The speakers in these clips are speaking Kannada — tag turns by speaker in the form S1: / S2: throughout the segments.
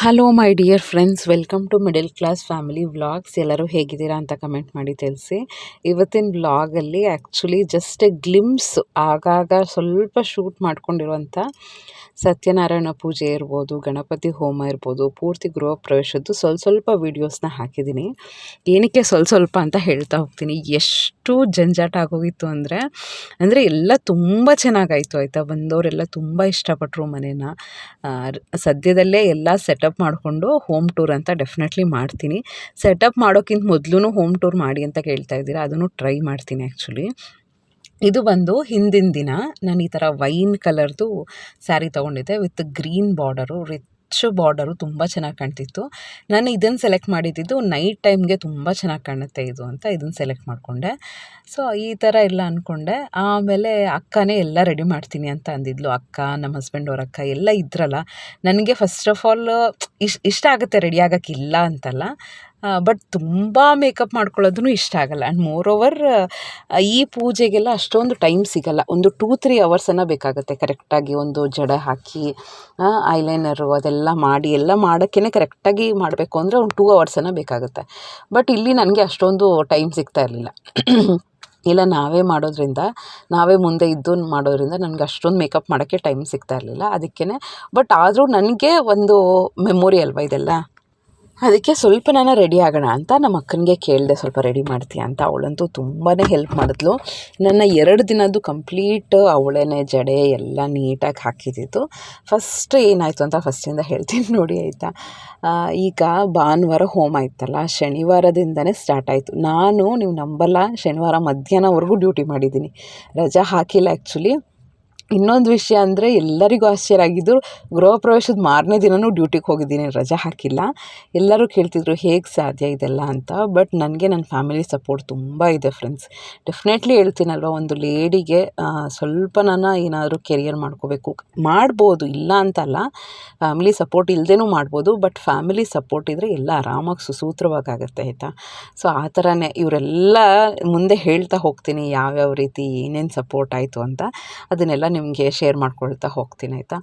S1: Hello my dear friends welcome to middle class family vlogs ಎಲ್ಲರೂ ಹೇಗಿದ್ದೀರಾ ಅಂತ ಕಮೆಂಟ್ ಮಾಡಿ ತಿಳಿಸಿ. ಇವತ್ತಿನ ವ್ಲಾಗಲ್ಲಿ ಆ್ಯಕ್ಚುಲಿ ಜಸ್ಟ್ ಗ್ಲಿಮ್ಸ್ ಆಗಾಗ ಸ್ವಲ್ಪ ಶೂಟ್ ಮಾಡ್ಕೊಂಡಿರುವಂಥ ಸತ್ಯನಾರಾಯಣ ಪೂಜೆ ಇರ್ಬೋದು, ಗಣಪತಿ ಹೋಮ ಇರ್ಬೋದು, ಪೂರ್ತಿ ಗೃಹ ಪ್ರವೇಶದ್ದು ಸ್ವಲ್ಪ ಸ್ವಲ್ಪ ವೀಡಿಯೋಸ್ನ ಹಾಕಿದ್ದೀನಿ. ಏನಕ್ಕೆ ಸ್ವಲ್ಪ ಸ್ವಲ್ಪ ಅಂತ ಹೇಳ್ತಾ ಹೋಗ್ತೀನಿ. ಎಷ್ಟು ಜಂಜಾಟ ಆಗೋಗಿತ್ತು ಅಂದರೆ ಅಂದರೆ ಎಲ್ಲ ತುಂಬ ಚೆನ್ನಾಗಾಯಿತು ಆಯಿತಾ? ಬಂದವರೆಲ್ಲ ತುಂಬ ಇಷ್ಟಪಟ್ಟರು ಮನೇನ. ಸದ್ಯದಲ್ಲೇ ಎಲ್ಲ ಸೆಟಪ್ ಮಾಡಿಕೊಂಡು ಹೋಮ್ ಟೂರ್ ಅಂತ ಡೆಫಿನೆಟ್ಲಿ ಮಾಡ್ತೀನಿ. ಸೆಟಪ್ ಮಾಡೋಕ್ಕಿಂತ ಮೊದಲು ಹೋಮ್ ಟೂರ್ ಮಾಡಿ ಅಂತ ಕೇಳ್ತಾ ಇದ್ದೀರಾ, ಅದನ್ನು ಟ್ರೈ ಮಾಡ್ತೀನಿ ಆ್ಯಕ್ಚುಲಿ ಇದು ಬಂದು ಹಿಂದಿನ ದಿನ, ನಾನು ಈ ಥರ ವೈನ್ ಕಲರ್ದು ಸ್ಯಾರಿ ತೊಗೊಂಡಿದ್ದೆ with green border rich border ತುಂಬ ಚೆನ್ನಾಗಿ ಕಾಣ್ತಿತ್ತು. ನಾನು ಇದನ್ನು ಸೆಲೆಕ್ಟ್ ಮಾಡಿದ್ದಿದ್ದು ನೈಟ್ ಟೈಮ್ಗೆ ತುಂಬ ಚೆನ್ನಾಗಿ ಕಾಣುತ್ತೆ ಇದು ಅಂತ ಇದನ್ನು ಸೆಲೆಕ್ಟ್ ಮಾಡಿಕೊಂಡೆ. ಸೊ, ಈ ಥರ ಎಲ್ಲ ಅಂದ್ಕೊಂಡೆ ಆಮೇಲೆ ಅಕ್ಕನೇ ಎಲ್ಲ ರೆಡಿ ಮಾಡ್ತೀನಿ ಅಂತ ಅಂದಿದ್ಲು. ಅಕ್ಕ, ನಮ್ಮ ಹಸ್ಬೆಂಡ್ ಅವ್ರ ಅಕ್ಕ ಎಲ್ಲ ಇದ್ರಲ್ಲ, ನನಗೆ ಫಸ್ಟ್ ಆಫ್ ಆಲ್ ಇಷ್ಟ ಇಷ್ಟ ಆಗುತ್ತೆ ರೆಡಿ ಆಗೋಕ್ಕಿಲ್ಲ ಅಂತಲ್ಲ. ಬಟ್ ತುಂಬ ಮೇಕಪ್ ಮಾಡ್ಕೊಳ್ಳೋದು ಇಷ್ಟ ಆಗಲ್ಲ. ಆ್ಯಂಡ್ ಮೋರ್ ಓವರ್ ಈ ಪೂಜೆಗೆಲ್ಲ ಅಷ್ಟೊಂದು ಟೈಮ್ ಸಿಗಲ್ಲ. ಒಂದು ಟೂ ತ್ರೀ ಅವರ್ಸನ್ನು ಬೇಕಾಗುತ್ತೆ ಕರೆಕ್ಟಾಗಿ ಒಂದು ಜಡ ಹಾಕಿ ಐಲೈನರು ಅದೆಲ್ಲ ಮಾಡಿ, ಎಲ್ಲ ಮಾಡೋಕ್ಕೇ ಕರೆಕ್ಟಾಗಿ ಮಾಡಬೇಕು ಅಂದರೆ ಒಂದು ಟೂ ಅವರ್ಸನ್ನು ಬೇಕಾಗುತ್ತೆ. ಬಟ್ ಇಲ್ಲಿ ನನಗೆ ಅಷ್ಟೊಂದು ಟೈಮ್ ಸಿಗ್ತಾ ಇರಲಿಲ್ಲ. ಇಲ್ಲ, ನಾವೇ ಮಾಡೋದ್ರಿಂದ, ನಾವೇ ಮುಂದೆ ಇದ್ದು ಮಾಡೋದ್ರಿಂದ ನನಗೆ ಅಷ್ಟೊಂದು ಮೇಕಪ್ ಮಾಡೋಕ್ಕೆ ಟೈಮ್ ಸಿಗ್ತಾ ಇರಲಿಲ್ಲ. ಅದಕ್ಕೇ ಬಟ್ ಆದರೂ ನನಗೆ ಒಂದು ಮೆಮೊರಿ ಅಲ್ವಾ ಇದೆಲ್ಲ? ಅದಕ್ಕೆ ಸ್ವಲ್ಪ ನಾನು ರೆಡಿ ಆಗೋಣ ಅಂತ ನಮ್ಮ ಅಕ್ಕನಿಗೆ ಕೇಳಿದೆ, ಸ್ವಲ್ಪ ರೆಡಿ ಮಾಡ್ತೀಯ ಅಂತ. ಅವಳಂತೂ ತುಂಬಾ ಹೆಲ್ಪ್ ಮಾಡಿದ್ಲು. ನನ್ನ ಎರಡು ದಿನದ್ದು ಕಂಪ್ಲೀಟ್ ಅವಳೇನೆ ಜಡೆ ಎಲ್ಲ ನೀಟಾಗಿ ಹಾಕಿದ್ದಿತ್ತು. ಫಸ್ಟ್ ಏನಾಯಿತು ಅಂತ ಫಸ್ಟಿಂದ ಹೇಳ್ತೀನಿ ನೋಡಿ ಆಯಿತಾ. ಈಗ ಭಾನುವಾರ ಹೋಮ್ ಆಯ್ತಲ್ಲ, ಶನಿವಾರದಿಂದನೇ ಸ್ಟಾರ್ಟ್ ಆಯಿತು. ನಾನು, ನೀವು ನಂಬಲ್ಲ, ಶನಿವಾರ ಮಧ್ಯಾಹ್ನವರೆಗೂ ಡ್ಯೂಟಿ ಮಾಡಿದ್ದೀನಿ. ರಜಾ ಹಾಕಿಲ್ಲ ಆ್ಯಕ್ಚುಲಿ ಇನ್ನೊಂದು ವಿಷಯ ಅಂದರೆ ಎಲ್ಲರಿಗೂ ಆಶ್ಚರ್ಯ ಆಗಿದ್ದು ಗೃಹ ಪ್ರವೇಶದ ಮಾರನೇ ದಿನವೂ ಡ್ಯೂಟಿಗೆ ಹೋಗಿದ್ದೀನಿ, ರಜೆ ಹಾಕಿಲ್ಲ. ಎಲ್ಲರೂ ಕೇಳ್ತಿದ್ರು, ಹೇಗೆ ಸಾಧ್ಯ ಇದೆಲ್ಲ ಅಂತ. ಬಟ್ ನನಗೆ ನನ್ನ ಫ್ಯಾಮಿಲಿ ಸಪೋರ್ಟ್ ತುಂಬ ಇದೆ ಫ್ರೆಂಡ್ಸ್ ಡೆಫಿನೆಟ್ಲಿ ಹೇಳ್ತೀನಲ್ವ, ಒಂದು ಲೇಡಿಗೆ ಸ್ವಲ್ಪ ನಾನು ಏನಾದರೂ ಕೆರಿಯರ್ ಮಾಡ್ಕೋಬೇಕು. ಮಾಡ್ಬೋದು, ಇಲ್ಲ ಅಂತಲ್ಲ. ಫ್ಯಾಮಿಲಿ ಸಪೋರ್ಟ್ ಇಲ್ಲದೇನೂ ಮಾಡ್ಬೋದು ಬಟ್ ಫ್ಯಾಮಿಲಿ ಸಪೋರ್ಟ್ ಇದ್ದರೆ ಎಲ್ಲ ಆರಾಮಾಗಿ ಸುಸೂತ್ರವಾಗುತ್ತೆ ಆಯಿತಾ? ಸೊ ಆ ಥರನೇ ಇವರೆಲ್ಲ ಮುಂದೆ ಹೇಳ್ತಾ ಹೋಗ್ತೀನಿ, ಯಾವ್ಯಾವ ರೀತಿ ಏನೇನು ಸಪೋರ್ಟ್ ಆಯಿತು ಅಂತ. ಅದನ್ನೆಲ್ಲ ನಿಮಗೆ ಶೇರ್ ಮಾಡ್ಕೊಳ್ತಾ ಹೋಗ್ತೀನಿ, ಆಯಿತಾ?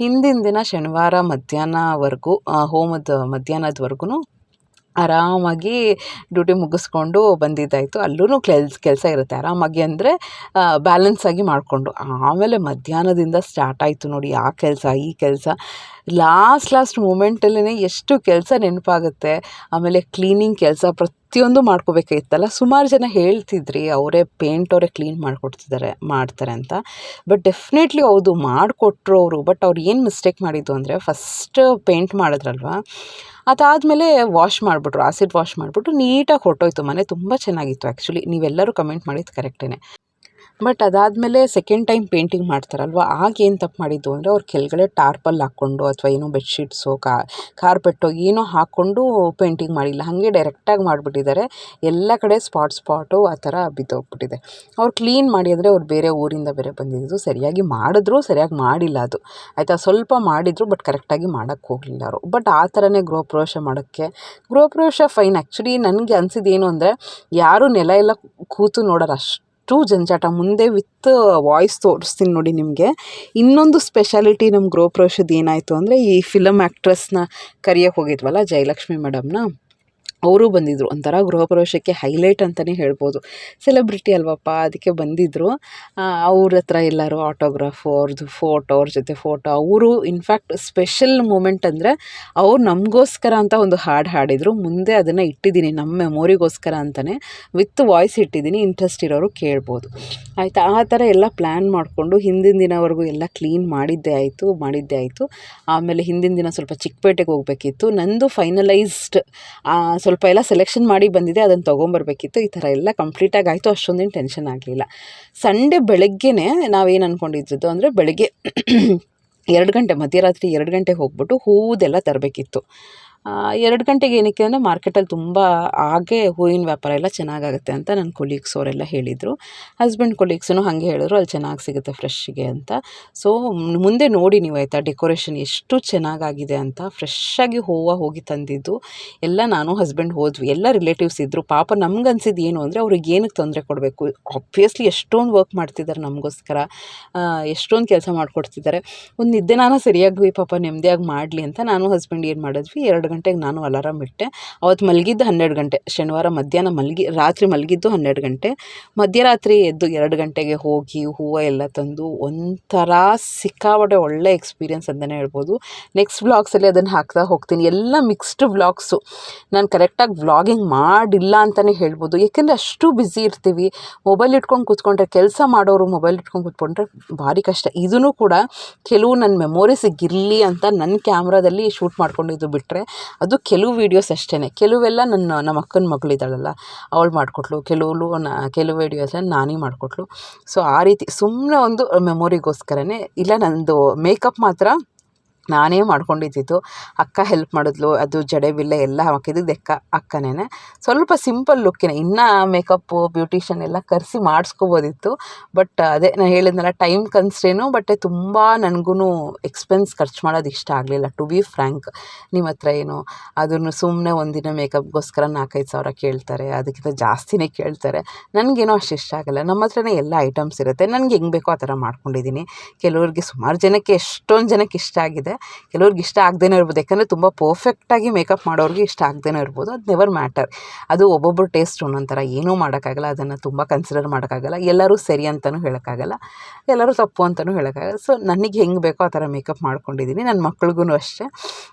S1: ಹಿಂದಿನ ದಿನ ಶನಿವಾರ ಮಧ್ಯಾಹ್ನವರೆಗೂ ಹೋಮದ ಮಧ್ಯಾಹ್ನದವರೆಗೂ ಆರಾಮಾಗಿ ಡ್ಯೂಟಿ ಮುಗಿಸ್ಕೊಂಡು ಬಂದಿದ್ದಾಯಿತು. ಅಲ್ಲೂ ಕೆಲ್ಸ ಕೆಲಸ ಇರುತ್ತೆ. ಆರಾಮಾಗಿ ಅಂದರೆ ಬ್ಯಾಲೆನ್ಸ್ ಆಗಿ ಮಾಡಿಕೊಂಡು. ಆಮೇಲೆ ಮಧ್ಯಾಹ್ನದಿಂದ ಸ್ಟಾರ್ಟ್ ಆಯಿತು ನೋಡಿ, ಆ ಕೆಲಸ, ಈ ಕೆಲಸ. ಲಾಸ್ಟ್ ಲಾಸ್ಟ್ ಮೂಮೆಂಟಲ್ಲೇ ಎಷ್ಟು ಕೆಲಸ ನೆನಪಾಗುತ್ತೆ. ಆಮೇಲೆ ಕ್ಲೀನಿಂಗ್ ಕೆಲಸ ಪ್ರತಿಯೊಂದು ಮಾಡ್ಕೋಬೇಕಾಗಿತ್ತಲ್ಲ? ಸುಮಾರು ಜನ ಹೇಳ್ತಿದ್ರಿ, ಅವರೇ ಪೇಂಟ್ ಅವರೇ ಕ್ಲೀನ್ ಮಾಡಿಕೊಡ್ತಿದ್ದಾರೆ ಮಾಡ್ತಾರೆ ಅಂತ. ಬಟ್ ಡೆಫಿನೆಟ್ಲಿ ಹೌದು ಮಾಡಿಕೊಟ್ರು ಅವರು. ಬಟ್ ಅವ್ರು ಏನು ಮಿಸ್ಟೇಕ್ ಮಾಡಿದ್ದು ಅಂದರೆ ಫಸ್ಟ್ ಪೇಂಟ್ ಮಾಡಿದ್ರಲ್ವ? ಅದಾದಮೇಲೆ ವಾಶ್ ಮಾಡಿಬಿಟ್ರು ಆಸಿಡ್ ವಾಶ್ ಮಾಡಿಬಿಟ್ಟು ನೀಟಾಗಿ ಹೊರಟೋಯ್ತು. ಮನೆ ತುಂಬ ಚೆನ್ನಾಗಿತ್ತು ಆ್ಯಕ್ಚುಲಿ ನೀವೆಲ್ಲರೂ ಕಮೆಂಟ್ ಮಾಡಿದ್ದು ಕರೆಕ್ಟೇ ಬಟ್ ಅದಾದಮೇಲೆ ಸೆಕೆಂಡ್ ಟೈಮ್ ಪೇಂಟಿಂಗ್ ಮಾಡ್ತಾರಲ್ವ? ಆಗ ಏನು ತಪ್ಪು ಮಾಡಿದ್ದು ಅಂದರೆ ಅವ್ರು ಕೆಳಗಡೆ ಟಾರ್ಪಲ್ ಹಾಕ್ಕೊಂಡು ಅಥವಾ ಏನೋ ಬೆಡ್ಶೀಟ್ಸು ಕಾ ಕಾರ್ಪೆಟ್ಟೋ ಏನೋ ಹಾಕ್ಕೊಂಡು ಪೇಂಟಿಂಗ್ ಮಾಡಿಲ್ಲ. ಹಾಗೆ ಡೈರೆಕ್ಟಾಗಿ ಮಾಡಿಬಿಟ್ಟಿದ್ದಾರೆ. ಎಲ್ಲ ಕಡೆ ಸ್ಪಾಟ್ ಸ್ಪಾಟು ಆ ಥರ ಬಿದ್ದೋಗ್ಬಿಟ್ಟಿದೆ. ಅವ್ರು ಕ್ಲೀನ್ ಮಾಡಿ ಅಂದರೆ ಅವ್ರು ಬೇರೆ ಊರಿಂದ ಬೇರೆ ಬಂದಿದ್ದು. ಸರಿಯಾಗಿ ಮಾಡಿದ್ರು ಸರಿಯಾಗಿ ಮಾಡಿಲ್ಲ ಅದು. ಆಯಿತಾ? ಸ್ವಲ್ಪ ಮಾಡಿದ್ರು ಬಟ್ ಕರೆಕ್ಟಾಗಿ ಮಾಡೋಕ್ಕೆ ಹೋಗಲಿಲ್ಲ ಅವರು. ಬಟ್ ಆ ಥರನೇ ಗೃಹ ಪ್ರವೇಶ ಮಾಡೋಕ್ಕೆ ಗೃಹ ಪ್ರವೇಶ ಫೈನ್ ಆ್ಯಕ್ಚುಲಿ ನನಗೆ ಅನಿಸಿದ್ದು ಏನು ಅಂದರೆ ಯಾರೂ ನೆಲ ಎಲ್ಲ ಕೂತು ನೋಡೋರು ಅಷ್ಟು ಜಂಜಾಟ ಮುಂದೆ ವಿತ್ ವಾಯ್ಸ್ ತೋರಿಸ್ತೀನಿ ನೋಡಿ ನಿಮಗೆ. ಇನ್ನೊಂದು ಸ್ಪೆಷಾಲಿಟಿ ನಮ್ಮ ಗೃಹ ಪ್ರವೇಶದ ಏನಾಯಿತು ಅಂದರೆ ಈ ಫಿಲಮ್ ಆ್ಯಕ್ಟ್ರೆಸ್ನ ಕರಿಯೋಕ್ಕೆ ಹೋಗಿದ್ವಲ್ಲ ಜಯಲಕ್ಷ್ಮಿ ಮೇಡಮ್ನ. ಅವರು ಬಂದಿದ್ದರು ಒಂಥರ ಗೃಹ ಪ್ರವೇಶಕ್ಕೆ ಹೈಲೈಟ್ ಅಂತಲೇ ಹೇಳ್ಬೋದು. ಸೆಲೆಬ್ರಿಟಿ ಅಲ್ವಪ್ಪ, ಅದಕ್ಕೆ ಬಂದಿದ್ದರು ಅವ್ರ ಹತ್ರ ಎಲ್ಲರೂ ಆಟೋಗ್ರಾಫು ಅವ್ರದ್ದು ಫೋಟೋ ಅವ್ರ ಜೊತೆ ಫೋಟೋ ಅವರು ಇನ್ಫ್ಯಾಕ್ಟ್ ಸ್ಪೆಷಲ್ ಮೂಮೆಂಟ್ ಅಂದರೆ ಅವ್ರು ನಮಗೋಸ್ಕರ ಅಂತ ಒಂದು ಹಾಡು ಹಾಡಿದರು. ಮುಂದೆ ಅದನ್ನು ಇಟ್ಟಿದ್ದೀನಿ ನಮ್ಮ ಮೆಮೊರಿಗೋಸ್ಕರ ಅಂತಲೇ ವಿತ್ ವಾಯ್ಸ್ ಇಟ್ಟಿದ್ದೀನಿ ಇಂಟ್ರೆಸ್ಟ್ ಇರೋರು ಕೇಳ್ಬೋದು. ಆಯಿತಾ? ಆ ಥರ ಎಲ್ಲ ಪ್ಲ್ಯಾನ್ ಮಾಡಿಕೊಂಡು ಹಿಂದಿನ ದಿನವರೆಗೂ ಎಲ್ಲ ಕ್ಲೀನ್ ಮಾಡಿದ್ದೇ ಆಯಿತು ಮಾಡಿದ್ದೇ ಆಯಿತು. ಆಮೇಲೆ ಹಿಂದಿನ ದಿನ ಸ್ವಲ್ಪ ಚಿಕ್ಕಪೇಟೆಗೆ ಹೋಗಬೇಕಿತ್ತು. ನಂದು ಫೈನಲೈಸ್ಡ್ ಸ್ವಲ್ಪ ಎಲ್ಲ ಸೆಲೆಕ್ಷನ್ ಮಾಡಿ ಬಂದಿದೆ, ಅದನ್ನು ತೊಗೊಂಬರ್ಬೇಕಿತ್ತು. ಈ ಥರ ಎಲ್ಲ ಕಂಪ್ಲೀಟಾಗಿ ಆಯಿತು, ಅಷ್ಟೊಂದೇನು ಟೆನ್ಷನ್ ಆಗಲಿಲ್ಲ. ಸಂಡೇ ಬೆಳಗ್ಗೆನೇ ನಾವೇನು ಅಂದ್ಕೊಂಡಿದ್ದು ಅಂದರೆ ಬೆಳಗ್ಗೆ ಎರಡು ಗಂಟೆ, ಮಧ್ಯರಾತ್ರಿ ಎರಡು ಗಂಟೆಗೆ ಹೋಗ್ಬಿಟ್ಟು ಹೂವುದೆಲ್ಲ ತರಬೇಕಿತ್ತು. ಎರಡು ಗಂಟೆಗೆ ಏನಕ್ಕೆ ಅಂದರೆ ಮಾರ್ಕೆಟಲ್ಲಿ ತುಂಬ ಹಾಗೆ ಹೂವಿನ ವ್ಯಾಪಾರ ಎಲ್ಲ ಚೆನ್ನಾಗಾಗುತ್ತೆ ಅಂತ ನನ್ನ ಕೊಲೀಗ್ಸ್ ಅವರೆಲ್ಲ ಹೇಳಿದರು. ಹಸ್ಬೆಂಡ್ ಕೊಲೀಗ್ಸೂ ಹಾಗೆ ಹೇಳಿದ್ರು, ಅಲ್ಲಿ ಚೆನ್ನಾಗಿ ಸಿಗುತ್ತೆ ಫ್ರೆಶ್ಶಿಗೆ ಅಂತ. ಸೊ ಮುಂದೆ ನೋಡಿ ನೀವು ಆಯಿತಾ ಡೆಕೋರೇಷನ್ ಎಷ್ಟು ಚೆನ್ನಾಗಾಗಿದೆ ಅಂತ. ಫ್ರೆಶ್ಶಾಗಿ ಹೂವು ಹೋಗಿ ತಂದಿದ್ದು, ಎಲ್ಲ ನಾನು ಹಸ್ಬೆಂಡ್ ಹೋದ್ವಿ. ಎಲ್ಲ ರಿಲೇಟಿವ್ಸ್ ಇದ್ದರು ಪಾಪ ನಮ್ಗೆ ಅನ್ಸಿದ್ದು ಏನು ಅಂದರೆ ಅವ್ರಿಗೆ ಏನಕ್ಕೆ ತೊಂದರೆ ಕೊಡಬೇಕು? ಆಬ್ವಿಯಸ್ಲಿ ಎಷ್ಟೊಂದು ವರ್ಕ್ ಮಾಡ್ತಿದ್ದಾರೆ ನಮಗೋಸ್ಕರ. ಎಷ್ಟೊಂದು ಕೆಲಸ ಮಾಡಿಕೊಡ್ತಿದ್ದಾರೆ ಒಂದು ನಿದ್ದೆ ನಾನು ಸರಿಯಾಗಿ ಪಾಪ ನೆಮ್ಮದಿಯಾಗಿ ಮಾಡಲಿ ಅಂತ ನಾನು ಹಸ್ಬೆಂಡ್ ಏನು ಮಾಡಿದ್ವಿ. ಎರಡು ಗಂಟೆಗೆ ನಾನು ಅಲಾರಾಮ್ ಇಟ್ಟೆ. ಅವತ್ತು ಮಲಗಿದ್ದು ಹನ್ನೆರಡು ಗಂಟೆ. ಶನಿವಾರ ಮಧ್ಯಾಹ್ನ ಮಲಗಿ, ರಾತ್ರಿ ಮಲಗಿದ್ದು ಹನ್ನೆರಡು ಗಂಟೆ. ಮಧ್ಯರಾತ್ರಿ ಎದ್ದು ಎರಡು ಗಂಟೆಗೆ ಹೋಗಿ ಹೂವು ಎಲ್ಲ ತಂದು ಒಂಥರ ಸಿಕ್ಕಾಪಟ್ಟೆ ಒಳ್ಳೆ ಎಕ್ಸ್ಪೀರಿಯನ್ಸ್ ಅಂತಲೇ ಹೇಳ್ಬೋದು. ನೆಕ್ಸ್ಟ್ ವ್ಲಾಗ್ಸಲ್ಲಿ ಅದನ್ನು ಹಾಕ್ತಾ ಹೋಗ್ತೀನಿ. ಎಲ್ಲ ಮಿಕ್ಸ್ಡ್ ವ್ಲಾಗ್ಸು ನಾನು ಕರೆಕ್ಟಾಗಿ ವ್ಲಾಗಿಂಗ್ ಮಾಡಿಲ್ಲ ಅಂತಲೇ ಹೇಳ್ಬೋದು. ಏಕೆಂದರೆ ಅಷ್ಟು ಬ್ಯುಸಿ ಇರ್ತೀವಿ. ಮೊಬೈಲ್ ಇಟ್ಕೊಂಡು ಕೂತ್ಕೊಂಡ್ರೆ ಕೆಲಸ ಮಾಡೋರು ಮೊಬೈಲ್ ಇಟ್ಕೊಂಡು ಕೂತ್ಕೊಂಡ್ರೆ ಭಾರಿ ಕಷ್ಟ. ಇದೂ ಕೂಡ ಕೆಲವು ನನ್ನ ಮೆಮೊರೀಸಿಗಿರಲಿ ಅಂತ ನನ್ನ ಕ್ಯಾಮ್ರಾದಲ್ಲಿ ಶೂಟ್ ಮಾಡ್ಕೊಂಡಿದ್ದು ಬಿಟ್ಟರೆ ಅದು ಕೆಲವು ವೀಡಿಯೋಸ್ ಅಷ್ಟೇ ಕೆಲವೆಲ್ಲ ನನ್ನ ನಮ್ಮ ಅಕ್ಕನ ಮಗಳಿದ್ದಾಳಲ್ಲ, ಅವಳು ಮಾಡಿಕೊಟ್ಲು. ಕೆಲವು ನ, ಕೆಲವು ವೀಡಿಯೋಸ್ ನಾನೇ ಮಾಡಿಕೊಟ್ಲು. ಸೊ ಆ ರೀತಿ ಸುಮ್ಮನೆ ಒಂದು ಮೆಮೊರಿಗೋಸ್ಕರನೇ ಇಲ್ಲ ನಂದು ಮೇಕಪ್ ಮಾತ್ರ ನಾನೇ ಮಾಡ್ಕೊಂಡಿದ್ದಿದ್ದು. ಅಕ್ಕ ಹೆಲ್ಪ್ ಮಾಡಿದ್ಲು, ಅದು ಜಡೆ ಬಿಲ್ಲೆ ಎಲ್ಲ ಹಾಕಿದ್ದು ಅಕ್ಕ ಅಕ್ಕನೇ ಸ್ವಲ್ಪ ಸಿಂಪಲ್ ಲುಕ್ಕಿನ ಇನ್ನೂ ಮೇಕಪ್ಪು ಬ್ಯೂಟಿಷನ್ ಎಲ್ಲ ಕರೆಸಿ ಮಾಡಿಸ್ಕೋಬೋದಿತ್ತು. ಬಟ್ ಅದೇ ನಾನು ಹೇಳಿದ್ನಲ್ಲ ಟೈಮ್ ಕನ್ಸ್ಟ್ರೇನು ಬಟ್ ತುಂಬ ನನಗೂ ಎಕ್ಸ್ಪೆನ್ಸ್ ಖರ್ಚು ಮಾಡೋದು ಇಷ್ಟ ಆಗಲಿಲ್ಲ ಟು ಬಿ ಫ್ರ್ಯಾಂಕ್ ನಿಮ್ಮ ಹತ್ರ ಏನು, ಅದನ್ನು ಸುಮ್ಮನೆ ಒಂದಿನ ಮೇಕಪ್ಗೋಸ್ಕರ ನಾಲ್ಕೈದು ಸಾವಿರ ಕೇಳ್ತಾರೆ, ಅದಕ್ಕಿಂತ ಜಾಸ್ತಿನೇ ಕೇಳ್ತಾರೆ. ನನಗೇನೋ ಅಷ್ಟು ಇಷ್ಟ ಆಗಲ್ಲ. ನಮ್ಮ ಹತ್ರನೇ ಎಲ್ಲ ಐಟಮ್ಸ್ ಇರುತ್ತೆ. ನನಗೆ ಹೆಂಗೆ ಬೇಕೋ ಆ ಥರ ಮಾಡ್ಕೊಂಡಿದ್ದೀನಿ. ಕೆಲವ್ರಿಗೆ ಸುಮಾರು ಜನಕ್ಕೆ, ಎಷ್ಟೊಂದು ಜನಕ್ಕೆ ಇಷ್ಟ ಆಗಿದೆ. ಕೆಲವ್ರಿಗೆ ಇಷ್ಟ ಆಗದೇನೋ ಇರ್ಬೋದು. ಯಾಕಂದರೆ ತುಂಬ ಪರ್ಫೆಕ್ಟಾಗಿ ಮೇಕಪ್ ಮಾಡೋರಿಗೆ ಇಷ್ಟ ಆಗದೇನೋ ಇರ್ಬೋದು. ಅದು ನೆವರ್ ಮ್ಯಾಟರ್ ಅದು ಒಬ್ಬೊಬ್ಬರು ಟೇಸ್ಟ್ ಒಂದೊಂಥರ ಏನೂ ಮಾಡೋಕ್ಕಾಗಲ್ಲ. ಅದನ್ನು ತುಂಬ ಕನ್ಸಿಡರ್ ಮಾಡೋಕ್ಕಾಗಲ್ಲ. ಎಲ್ಲರೂ ಸರಿ ಅಂತಲೂ ಹೇಳೋಕ್ಕಾಗಲ್ಲ. ಎಲ್ಲರೂ ತಪ್ಪು ಅಂತಲೂ ಹೇಳೋಕ್ಕಾಗಲ್ಲ. ಸೊ ನನಗೆ ಹೆಂಗೆ ಬೇಕೋ ಆ ಥರ ಮೇಕಪ್ ಮಾಡ್ಕೊಂಡಿದ್ದೀನಿ ನನ್ನ ಮಕ್ಳಿಗೂ ಅಷ್ಟೇ.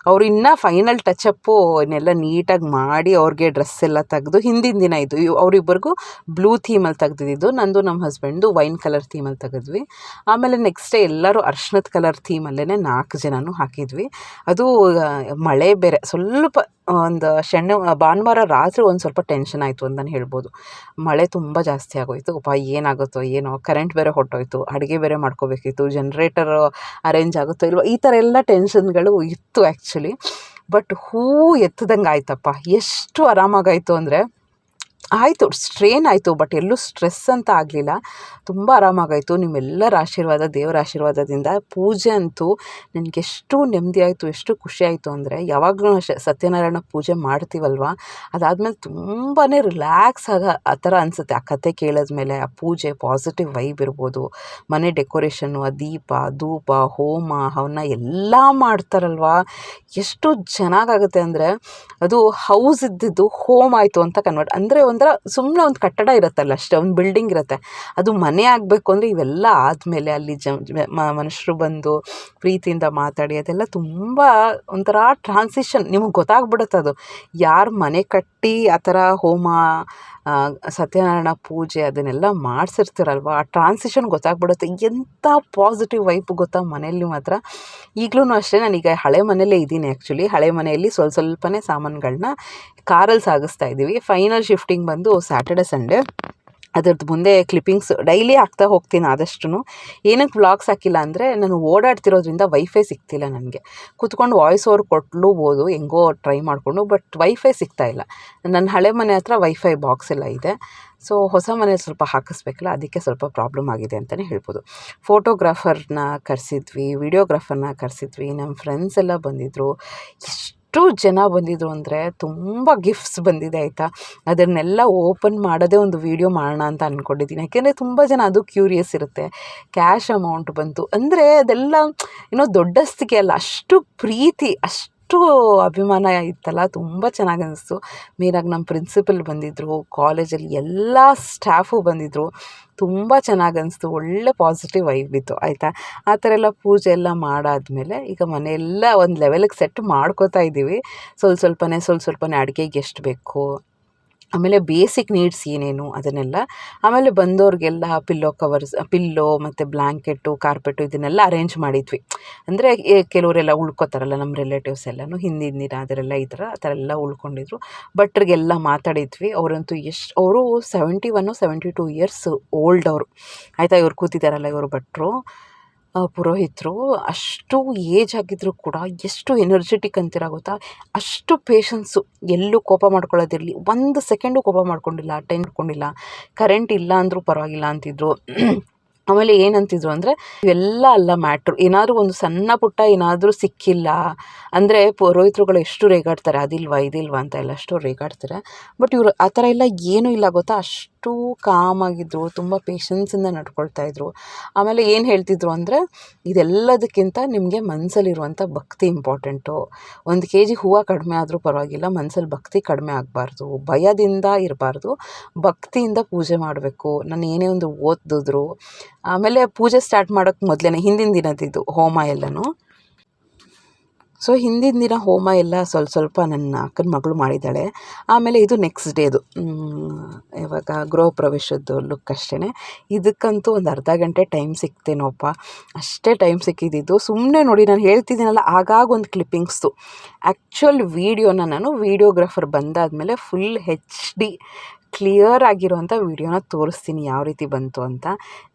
S1: ಅವ್ರು ಇನ್ನೂ ಫೈನಲ್ ಟಚಪ್ಪು ಇನ್ನೆಲ್ಲ ನೀಟಾಗಿ ಮಾಡಿ ಅವ್ರಿಗೆ ಡ್ರೆಸ್ ಎಲ್ಲ ತೆಗೆದು ಹಿಂದಿನ ದಿನ ಇದು ಅವರಿಬ್ಬರಿಗೂ ಬ್ಲೂ ಥೀಮಲ್ಲಿ ತೆಗೆದಿದ್ದು, ನಂದು ನಮ್ಮ ಹಸ್ಬೆಂಡು ವೈನ್ ಕಲರ್ ಥೀಮಲ್ಲಿ ತೆಗೆದ್ವಿ. ಆಮೇಲೆ ನೆಕ್ಸ್ಟ್ ಡೇ ಎಲ್ಲರೂ ಅರ್ಶನದ ಕಲರ್ ಥೀಮಲ್ಲೇ ನಾಲ್ಕು ಜನನೂ ಹಾಕಿದ್ವಿ. ಅದು ಮಳೆ ಬೇರೆ, ಸ್ವಲ್ಪ ಒಂದು ಶನಿ ಭಾನುವಾರ ರಾತ್ರಿ ಒಂದು ಸ್ವಲ್ಪ ಟೆನ್ಷನ್ ಆಯಿತು ಅಂತಲೇ ಹೇಳ್ಬೋದು. ಮಳೆ ತುಂಬ ಜಾಸ್ತಿ ಆಗೋಯಿತು. ಅಪ್ಪ ಏನಾಗುತ್ತೋ ಏನೋ ಕರೆಂಟ್ ಬೇರೆ ಹೊಟ್ಟೋಯ್ತು ಅಡುಗೆ ಬೇರೆ ಮಾಡ್ಕೋಬೇಕಿತ್ತು ಜನ್ರೇಟರ್ ಅರೇಂಜ್ ಆಗುತ್ತೋ ಇಲ್ವೋ, ಈ ಥರ ಎಲ್ಲ ಟೆನ್ಷನ್ಗಳು ಇತ್ತು ಆ್ಯಕ್ಚುಲಿ ಬಟ್ ಹೂ ಎತ್ತದಂಗೆ ಆಯ್ತಪ್ಪ. ಎಷ್ಟು ಆರಾಮಾಗಾಯಿತು ಅಂದರೆ ಆಯಿತು ಸ್ಟ್ರೇನ್ ಆಯಿತು ಬಟ್ ಎಲ್ಲೂ ಸ್ಟ್ರೆಸ್ ಅಂತ ಆಗಲಿಲ್ಲ. ತುಂಬ ಆರಾಮಾಗಾಯಿತು. ನಿಮ್ಮೆಲ್ಲರ ಆಶೀರ್ವಾದ, ದೇವರ ಆಶೀರ್ವಾದದಿಂದ ಪೂಜೆ ಅಂತೂ ನನಗೆ ಎಷ್ಟು ನೆಮ್ಮದಿ ಆಯಿತು, ಎಷ್ಟು ಖುಷಿ ಆಯಿತು ಅಂದರೆ ಯಾವಾಗಲೂ ಅಷ್ಟೇ ಸತ್ಯನಾರಾಯಣ ಪೂಜೆ ಮಾಡ್ತೀವಲ್ವ? ಅದಾದಮೇಲೆ ತುಂಬಾ ರಿಲ್ಯಾಕ್ಸ್ ಆಗ ಆ ಥರ ಅನಿಸುತ್ತೆ. ಆ ಕತೆ ಕೇಳಿದ್ಮೇಲೆ ಆ ಪೂಜೆ ಪಾಸಿಟಿವ್ ವೈಬ್ ಇರ್ಬೋದು. ಮನೆ ಡೆಕೋರೇಷನ್ನು ಆ ದೀಪ, ಧೂಪ, ಹೋಮ ಅವನ್ನ ಎಲ್ಲ ಮಾಡ್ತಾರಲ್ವ? ಎಷ್ಟು ಚೆನ್ನಾಗಾಗುತ್ತೆ ಅಂದರೆ ಅದು ಹೌಸ್ ಇದ್ದಿದ್ದು ಹೋಮ್ ಆಯಿತು ಅಂತ ಕನ್ವರ್ಟ್ ಅಂದರೆ ಒಂಥರ ಸುಮ್ಮನೆ ಒಂದು ಕಟ್ಟಡ ಇರುತ್ತಲ್ಲ ಅಷ್ಟೇ, ಒಂದು ಬಿಲ್ಡಿಂಗ್ ಇರುತ್ತೆ. ಅದು ಮನೆ ಆಗಬೇಕು ಅಂದರೆ ಇವೆಲ್ಲ ಆದಮೇಲೆ ಅಲ್ಲಿ ಜ ಮನುಷ್ಯರು ಬಂದು ಪ್ರೀತಿಯಿಂದ ಮಾತಾಡಿ, ಅದೆಲ್ಲ ತುಂಬ ಒಂಥರ ಟ್ರಾನ್ಸಿಷನ್ ನಿಮಗೆ ಗೊತ್ತಾಗ್ಬಿಡುತ್ತೆ ಅದು. ಯಾರು ಮನೆ ಕಟ್ಟಿ ಆ ಥರ ಹೋಮ ಸತ್ಯನಾರಾಯಣ ಪೂಜೆ ಅದನ್ನೆಲ್ಲ ಮಾಡಿಸಿರ್ತೀರಲ್ವ? ಆ ಟ್ರಾನ್ಸಿಷನ್ ಗೊತ್ತಾಗ್ಬಿಡುತ್ತೆ. ಎಂಥ ಪಾಸಿಟಿವ್ ವೈಬ್ ಗೊತ್ತಾ ಮನೆಯಲ್ಲಿ ಮಾತ್ರ? ಈಗಲೂ ಅಷ್ಟೇ ನಾನೀಗ ಹಳೆ ಮನೆಯಲ್ಲೇ ಇದ್ದೀನಿ ಆ್ಯಕ್ಚುಲಿ ಹಳೆ ಮನೆಯಲ್ಲಿ ಸ್ವಲ್ಪ ಸ್ವಲ್ಪನೇ ಸಾಮಾನುಗಳನ್ನ ಕಾರಲ್ಲಿ ಸಾಗಿಸ್ತಾ ಇದ್ದೀವಿ. ಫೈನಲ್ ಶಿಫ್ಟಿಂಗ್ ಬಂದು ಸ್ಯಾಟರ್ಡೆ ಸಂಡೇ ಅದ್ರದ್ದು ಮುಂದೆ ಕ್ಲಿಪ್ಪಿಂಗ್ಸ್ ಡೈಲಿ ಹಾಕ್ತಾ ಹೋಗ್ತೀನಿ ಆದಷ್ಟು ಏನಕ್ಕೆ ಬ್ಲಾಗ್ಸ್ ಹಾಕಿಲ್ಲ ಅಂದರೆ ನಾನು ಓಡಾಡ್ತಿರೋದ್ರಿಂದ ವೈಫೈ ಸಿಗ್ತಿಲ್ಲ ನನಗೆ. ಕೂತ್ಕೊಂಡು ವಾಯ್ಸ್ ಓವರ್ ಓದು ಹೆಂಗೋ ಟ್ರೈ ಮಾಡಿಕೊಂಡು ಬಟ್ ವೈಫೈ ಸಿಗ್ತಾ ಇಲ್ಲ. ನನ್ನ ಹಳೆ ಮನೆ ಹತ್ರ ವೈಫೈ ಬಾಕ್ಸ್ ಎಲ್ಲ ಇದೆ. ಸೊ ಹೊಸ ಮನೆ ಸ್ವಲ್ಪ ಹಾಕಿಸ್ಬೇಕಲ್ಲ, ಅದಕ್ಕೆ ಸ್ವಲ್ಪ ಪ್ರಾಬ್ಲಮ್ ಆಗಿದೆ ಅಂತಲೇ ಹೇಳ್ಬೋದು. ಫೋಟೋಗ್ರಾಫರ್ನ ಕರೆಸಿದ್ವಿ ವಿಡಿಯೋಗ್ರಾಫರ್ನ ಕರೆಸಿದ್ವಿ ನಮ್ಮ ಫ್ರೆಂಡ್ಸ್ ಎಲ್ಲ ಬಂದಿದ್ದರು ಜನ ಬಂದಿದ್ರು ಅಂದರೆ ತುಂಬ ಗಿಫ್ಟ್ಸ್ ಬಂದಿದೆ, ಆಯಿತಾ? ಅದನ್ನೆಲ್ಲ ಓಪನ್ ಮಾಡೋದೇ ಒಂದು ವೀಡಿಯೋ ಮಾಡೋಣ ಅಂತ ಅಂದ್ಕೊಂಡಿದ್ದೀನಿ ಯಾಕೆಂದರೆ ತುಂಬ ಜನ ಅದು ಕ್ಯೂರಿಯಸ್ ಇರುತ್ತೆ. ಕ್ಯಾಶ್ ಅಮೌಂಟ್ ಬಂತು. ಅಂದರೆ ಅದೆಲ್ಲ ಏನೋ ದೊಡ್ಡಸ್ತಿಕೆ ಅಲ್ಲ, ಅಷ್ಟು ಪ್ರೀತಿ, ಅಷ್ಟು ಅಭಿಮಾನ ಇತ್ತಲ್ಲ, ತುಂಬ ಚೆನ್ನಾಗಿ ಅನ್ನಿಸ್ತು ಮೇನಾಗಿ ನಮ್ಮ ಪ್ರಿನ್ಸಿಪಲ್ ಬಂದಿದ್ದರು ಕಾಲೇಜಲ್ಲಿ ಎಲ್ಲ ಸ್ಟಾಫು ಬಂದಿದ್ದರು ತುಂಬ ಚೆನ್ನಾಗಿ ಅನಿಸ್ತು. ಒಳ್ಳೆ ಪಾಸಿಟಿವ್ ವೈಬ್ ಇತ್ತು, ಆಯಿತಾ? ಆ ಥರ ಎಲ್ಲ ಪೂಜೆ ಎಲ್ಲ ಮಾಡಾದಮೇಲೆ ಈಗ ಮನೆಯೆಲ್ಲ ಒಂದು ಲೆವೆಲಿಗೆ ಸೆಟ್ ಮಾಡ್ಕೋತಾ ಇದ್ದೀವಿ ಸ್ವಲ್ಪ ಸ್ವಲ್ಪನೇ ಸ್ವಲ್ಪ ಸ್ವಲ್ಪನೇ ಅಡುಗೆಗೆ ಎಷ್ಟು ಬೇಕು? ಆಮೇಲೆ ಬೇಸಿಕ್ ನೀಡ್ಸ್ ಏನೇನು ಅದನ್ನೆಲ್ಲ ಆಮೇಲೆ ಬಂದವ್ರಿಗೆಲ್ಲ ಪಿಲ್ಲೋ ಕವರ್ಸ್ ಪಿಲ್ಲೋ ಮತ್ತು ಬ್ಲ್ಯಾಂಕೆಟು ಕಾರ್ಪೆಟು ಇದನ್ನೆಲ್ಲ ಅರೇಂಜ್ ಮಾಡಿದ್ವಿ. ಅಂದರೆ ಕೆಲವರೆಲ್ಲ ಉಳ್ಕೊತಾರಲ್ಲ ನಮ್ಮ ರಿಲೇಟಿವ್ಸ್ ಎಲ್ಲನೂ, ಹಿಂದಿನ ದಿನ ಅದರೆಲ್ಲ ಈ ಥರ ಆ ಥರ ಎಲ್ಲ ಉಳ್ಕೊಂಡಿದ್ರು. ಭಟ್ರಿಗೆಲ್ಲ ಮಾತಾಡಿದ್ವಿ. ಅವರಂತೂ ಎಷ್ಟು, ಅವರು seventy one seventy two years old ಅವರು. ಆಯಿತಾ ಇವ್ರು ಕೂತಿದ್ದಾರಲ್ಲ ಇವರು ಭಟ್ರು. ಪುರೋಹಿತರು ಅಷ್ಟು ಏಜ್ ಆಗಿದ್ರು ಕೂಡ ಎಷ್ಟು ಎನರ್ಜೆಟಿಕ್ ಅಂತೀರ ಗೊತ್ತಾ? ಅಷ್ಟು ಪೇಷನ್ಸು ಎಲ್ಲೂ ಕೋಪ ಮಾಡ್ಕೊಳ್ಳೋದಿರಲಿ. ಒಂದು ಸೆಕೆಂಡು ಕೋಪ ಮಾಡ್ಕೊಂಡಿಲ್ಲ ಟೈಮ್ ಮಾಡ್ಕೊಂಡಿಲ್ಲ. ಕರೆಂಟ್ ಇಲ್ಲ ಅಂದರೂ ಪರವಾಗಿಲ್ಲ ಅಂತಿದ್ರು. ಆಮೇಲೆ ಏನಂತಿದ್ರು ಅಂದರೆ, ಇವೆಲ್ಲ ಅಲ್ಲ ಮ್ಯಾಟ್ರು ಏನಾದರೂ ಒಂದು ಸಣ್ಣ ಪುಟ್ಟ ಏನಾದರೂ ಸಿಕ್ಕಿಲ್ಲ ಅಂದರೆ ಪುರೋಹಿತರುಗಳು ಎಷ್ಟು ರೇಗಾಡ್ತಾರೆ? ಅದಿಲ್ವಾ, ಇದಿಲ್ವಾ ಅಂತ ಎಲ್ಲ ಅಷ್ಟು ರೇಗಾಡ್ತಾರೆ. ಬಟ್ ಇವರು ಆ ಥರ ಎಲ್ಲ ಏನೂ ಇಲ್ಲ ಗೊತ್ತಾ? ಅಷ್ಟು ಕಾಮಾಗಿದ್ದರು ತುಂಬ ಪೇಷನ್ಸಿಂದ ನಡ್ಕೊಳ್ತಾ ಇದ್ರು. ಆಮೇಲೆ ಏನು ಹೇಳ್ತಿದ್ರು ಅಂದರೆ, ಇದೆಲ್ಲದಕ್ಕಿಂತ ನಿಮಗೆ ಮನಸ್ಸಲ್ಲಿರುವಂಥ ಭಕ್ತಿ ಇಂಪಾರ್ಟೆಂಟು ಒಂದು ಕೆ ಜಿ ಹೂವು ಕಡಿಮೆ ಆದರೂ ಪರವಾಗಿಲ್ಲ, ಮನ್ಸಲ್ಲಿ ಭಕ್ತಿ ಕಡಿಮೆ ಆಗಬಾರ್ದು. ಭಯದಿಂದ ಇರಬಾರ್ದು. ಭಕ್ತಿಯಿಂದ ಪೂಜೆ ಮಾಡಬೇಕು. ನಾನು ಏನೇ ಒಂದು ಓದಿದ್ರು ಆಮೇಲೆ ಪೂಜೆ ಸ್ಟಾರ್ಟ್ ಮಾಡೋಕ್ಕೆ ಮೊದಲೇ ಹಿಂದಿನ ದಿನದಿದ್ದು ಹೋಮ ಎಲ್ಲನೂ. ಸೊ ಹಿಂದಿನ ದಿನ ಹೋಮ ಎಲ್ಲ ಸ್ವಲ್ಪ ಸ್ವಲ್ಪ ನನ್ನ ಅಕ್ಕನ ಮಗಳು ಮಾಡಿದ್ದಾಳೆ. ಆಮೇಲೆ ಇದು ನೆಕ್ಸ್ಟ್ ಡೇದು ಇವಾಗ ಗೃಹ ಪ್ರವೇಶದ್ದು ಲುಕ್ ಅಷ್ಟೇ ಇದಕ್ಕಂತೂ ಒಂದು ಅರ್ಧ ಗಂಟೆ ಟೈಮ್ ಸಿಕ್ತೇನೋಪ್ಪ. ಅಷ್ಟೇ ಟೈಮ್ ಸಿಕ್ಕಿದ್ದು. ಸುಮ್ಮನೆ ನೋಡಿ, ನಾನು ಹೇಳ್ತಿದ್ದೀನಲ್ಲ, ಆಗಾಗ ಒಂದು ಕ್ಲಿಪ್ಪಿಂಗ್ಸು ಆ್ಯಕ್ಚುಲ್ ವೀಡಿಯೋನ ನಾನು ವೀಡಿಯೋಗ್ರಾಫರ್ ಬಂದಾದಮೇಲೆ ಫುಲ್ ಹೆಚ್ ಡಿ ಕ್ಲಿಯರ್ ಆಗಿರುವಂಥ ವೀಡಿಯೋನ ತೋರಿಸ್ತೀನಿ ಯಾವ ರೀತಿ ಬಂತು ಅಂತ.